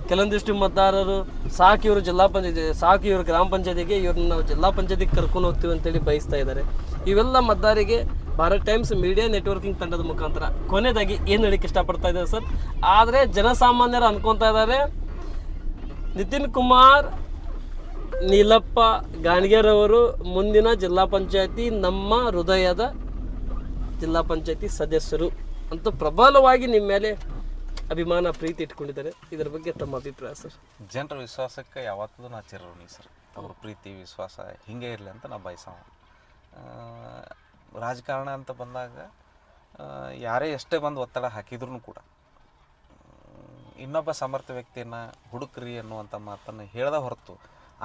ಕೆಲವೊಂದಿಷ್ಟು ಮತದಾರರು ಸಾಕು ಇವರು ಜಿಲ್ಲಾ ಪಂಚಾಯತಿ ಸಾಕು ಇವರು ಗ್ರಾಮ ಪಂಚಾಯತಿಗೆ ಇವ್ರನ್ನ ನಾವು ಜಿಲ್ಲಾ ಪಂಚಾಯತಿಗೆ ಕರ್ಕೊಂಡು ಹೋಗ್ತೀವಿ ಅಂತೇಳಿ ಬಯಸ್ತಾ ಇದ್ದಾರೆ. ಇವೆಲ್ಲ ಮತದಾರಿಗೆ ಭಾರತ್ ಟೈಮ್ಸ್ ಮೀಡಿಯಾ ನೆಟ್ವರ್ಕಿಂಗ್ ತಂಡದ ಮುಖಾಂತರ ಕೊನೆಯದಾಗಿ ಏನು ಹೇಳಕ್ಕೆ ಇಷ್ಟಪಡ್ತಾ ಇದ್ದಾರೆ ಸರ್? ಆದರೆ ಜನಸಾಮಾನ್ಯರು ಅನ್ಕೊತಾ ಇದ್ದಾರೆ, ನಿತಿನ್ ಕುಮಾರ್, ನೀಲಪ್ಪ ಗಾಣಿಗೆರವರು ಮುಂದಿನ ಜಿಲ್ಲಾ ಪಂಚಾಯತಿ ನಮ್ಮ ಹೃದಯದ ಜಿಲ್ಲಾ ಪಂಚಾಯತಿ ಸದಸ್ಯರು. ಅಂತ ಪ್ರಬಲವಾಗಿ ನಿಮ್ಮ ಮೇಲೆ ಅಭಿಮಾನ ಪ್ರೀತಿ ಇಟ್ಕೊಂಡಿದ್ದಾರೆ. ಇದರ ಬಗ್ಗೆ ತಮ್ಮ ಅಭಿಪ್ರಾಯ ಸರ್? ಜನರ ವಿಶ್ವಾಸಕ್ಕೆ ಯಾವತ್ತೂ ನಾ ಚಿರೋಣಿ ಸರ್. ಅವ್ರ ಪ್ರೀತಿ ವಿಶ್ವಾಸ ಹಿಂಗೆ ಇರಲಿ ಅಂತ ನಾ ಬಯಸವ ರಾಜಕಾರಣ ಅಂತ ಬಂದಾಗ ಯಾರೇ ಎಷ್ಟೇ ಬಂದು ಒತ್ತಡ ಹಾಕಿದ್ರು ಕೂಡ ಇನ್ನೊಬ್ಬ ಸಮರ್ಥ ವ್ಯಕ್ತಿಯನ್ನು ಹುಡುಕ್ರಿ ಅನ್ನುವಂಥ ಮಾತನ್ನು ಹೇಳ್ದ ಹೊರತು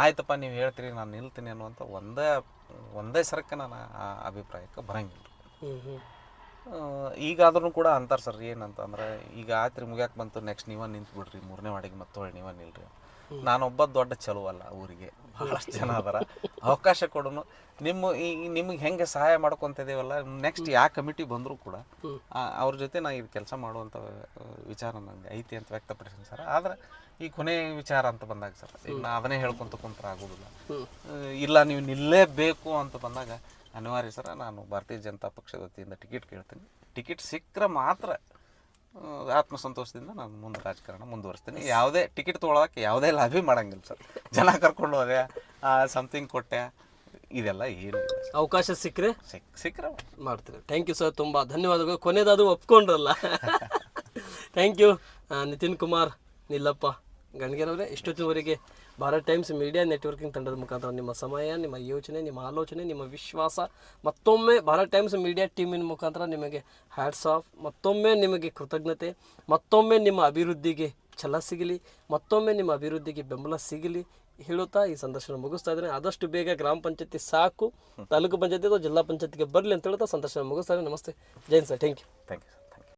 ಆಯ್ತಪ್ಪ ನೀವು ಹೇಳ್ತೀರಿ ನಾನು ನಿಲ್ತೀನಿ ಅನ್ನುವಂಥ ಒಂದೇ ಒಂದೇ ಸರಕ್ಕೆ ನಾನು ಆ ಅಭಿಪ್ರಾಯಕ್ಕೆ ಬರಂಗಿಲ್ಲ. ಈಗಾದ್ರೂ ಕೂಡ ಅಂತಾರೆ ಸರ್ ಏನಂತ ಅಂದ್ರೆ ಈಗ ಆಯ್ತು ಮುಗ್ಯಾಕೆ ಬಂತು ನೆಕ್ಸ್ಟ್ ನೀವ ನಿಂತು ಬಿಡ್ರಿ ಮೂರನೇ ವಾಡಿಗೆ ಮತ್ತೆ ಹೊಳ್ಳಿ ನೀವ ನಿಲ್ರಿ. ನಾನೊಬ್ಬ ದೊಡ್ಡ ಚಲೋ ಅಲ್ಲ ಊರಿಗೆ ಬಹಳಷ್ಟು ಜನ ಅದರ. ಅವಕಾಶ ಕೊಡೋನು. ನಿಮ್ಮ ಈ ನಿಮ್ಗೆ ಹೆಂಗೆ ಸಹಾಯ ಮಾಡ್ಕೊಂತಿದ್ದೀವಲ್ಲ ನೆಕ್ಸ್ಟ್ ಯಾವ ಕಮಿಟಿ ಬಂದರೂ ಕೂಡ ಅವ್ರ ಜೊತೆ ನಾ ಇದು ಕೆಲಸ ಮಾಡುವಂಥ ವಿಚಾರ ನಂಗೆ ಐತಿ ಅಂತ ವ್ಯಕ್ತಪಡಿಸ್ತೀನಿ ಸರ್. ಆದ್ರೆ ಈ ಕೊನೆ ವಿಚಾರ ಅಂತ ಬಂದಾಗ ಸರ್ ಈಗ ನಾ ಅದನ್ನೇ ಹೇಳ್ಕೊಂತ ಕುಂತ್ರೆ ಆಗೋದಿಲ್ಲ. ಇಲ್ಲ ನೀವು ನಿಲ್ಲೇಬೇಕು ಅಂತ ಬಂದಾಗ ಅನಿವಾರ್ಯ ಸರ ನಾನು ಭಾರತೀಯ ಜನತಾ ಪಕ್ಷದ ವತಿಯಿಂದ ಟಿಕೆಟ್ ಕೇಳ್ತೀನಿ. ಟಿಕೆಟ್ ಸಿಕ್ಕರೆ ಮಾತ್ರ ಆತ್ಮಸಂತೋಷದಿಂದ ನಾನು ಮುಂದೆ ರಾಜಕಾರಣ ಮುಂದುವರಿಸ್ತೀನಿ. ಯಾವುದೇ ಟಿಕೆಟ್ ತೊಗೊಳಕ್ಕೆ ಯಾವುದೇ ಲಾಭಿ ಮಾಡಂಗಿಲ್ಲ ಸರ್. ಜನ ಕರ್ಕೊಂಡು ಹೋದೆ ಸಮಥಿಂಗ್ ಕೊಟ್ಟೆ ಇದೆಲ್ಲ ಏನು ಅವಕಾಶ ಸಿಕ್ಕರೆ ಸಿಕ್ ಸಿಕ್ಕರೆ ಮಾಡ್ತೀರಿ ಥ್ಯಾಂಕ್ ಯು ಸರ್ ತುಂಬ ಧನ್ಯವಾದಗಳು. ಕೊನೆದಾದರೂ ಒಪ್ಕೊಂಡ್ರಲ್ಲ. ಥ್ಯಾಂಕ್ [LAUGHS] ಯು ನಿತಿನ್ ಕುಮಾರ್ ನಿಲ್ಲಪ್ಪ ಗಣಗೆರವರೇ ಇಷ್ಟೊತ್ತಿನವರೆಗೆ ಭಾರತ್ ಟೈಮ್ಸ್ ಮೀಡಿಯಾ ನೆಟ್ವರ್ಕಿಂಗ್ ತಂಡದ ಮುಖಾಂತರ ನಿಮ್ಮ ಸಮಯ, ನಿಮ್ಮ ಯೋಚನೆ, ನಿಮ್ಮ ಆಲೋಚನೆ, ನಿಮ್ಮ ವಿಶ್ವಾಸ, ಮತ್ತೊಮ್ಮೆ ಭಾರತ್ ಟೈಮ್ಸ್ ಮೀಡಿಯಾ ಟೀಮಿನ ಮುಖಾಂತರ ನಿಮಗೆ ಹ್ಯಾಟ್ಸ್ ಆಫ್ ಮತ್ತೊಮ್ಮೆ ನಿಮಗೆ ಕೃತಜ್ಞತೆ, ಮತ್ತೊಮ್ಮೆ ನಿಮ್ಮ ಅಭಿವೃದ್ಧಿಗೆ ಛಲ ಸಿಗಲಿ, ಮತ್ತೊಮ್ಮೆ ನಿಮ್ಮ ಅಭಿವೃದ್ಧಿಗೆ ಬೆಂಬಲ ಸಿಗಲಿ ಹೇಳುತ್ತಾ ಈ ಸಂದರ್ಶನ ಮುಗಿಸ್ತಾ ಇದ್ದೇನೆ. ಆದಷ್ಟು ಬೇಗ ಗ್ರಾಮ ಪಂಚಾಯತಿ ಸಾಕು, ತಾಲೂಕು ಪಂಚಾಯತಿ ಅಥವಾ ಜಿಲ್ಲಾ ಪಂಚಾಯತಿಗೆ ಬರಲಿ ಅಂತ ಹೇಳ್ತಾ ಸಂದರ್ಶನ ಮುಗಿಸ್ತಾ ಇದ್ದೇನೆ. ನಮಸ್ತೆ. Jain sir. Thank you thank you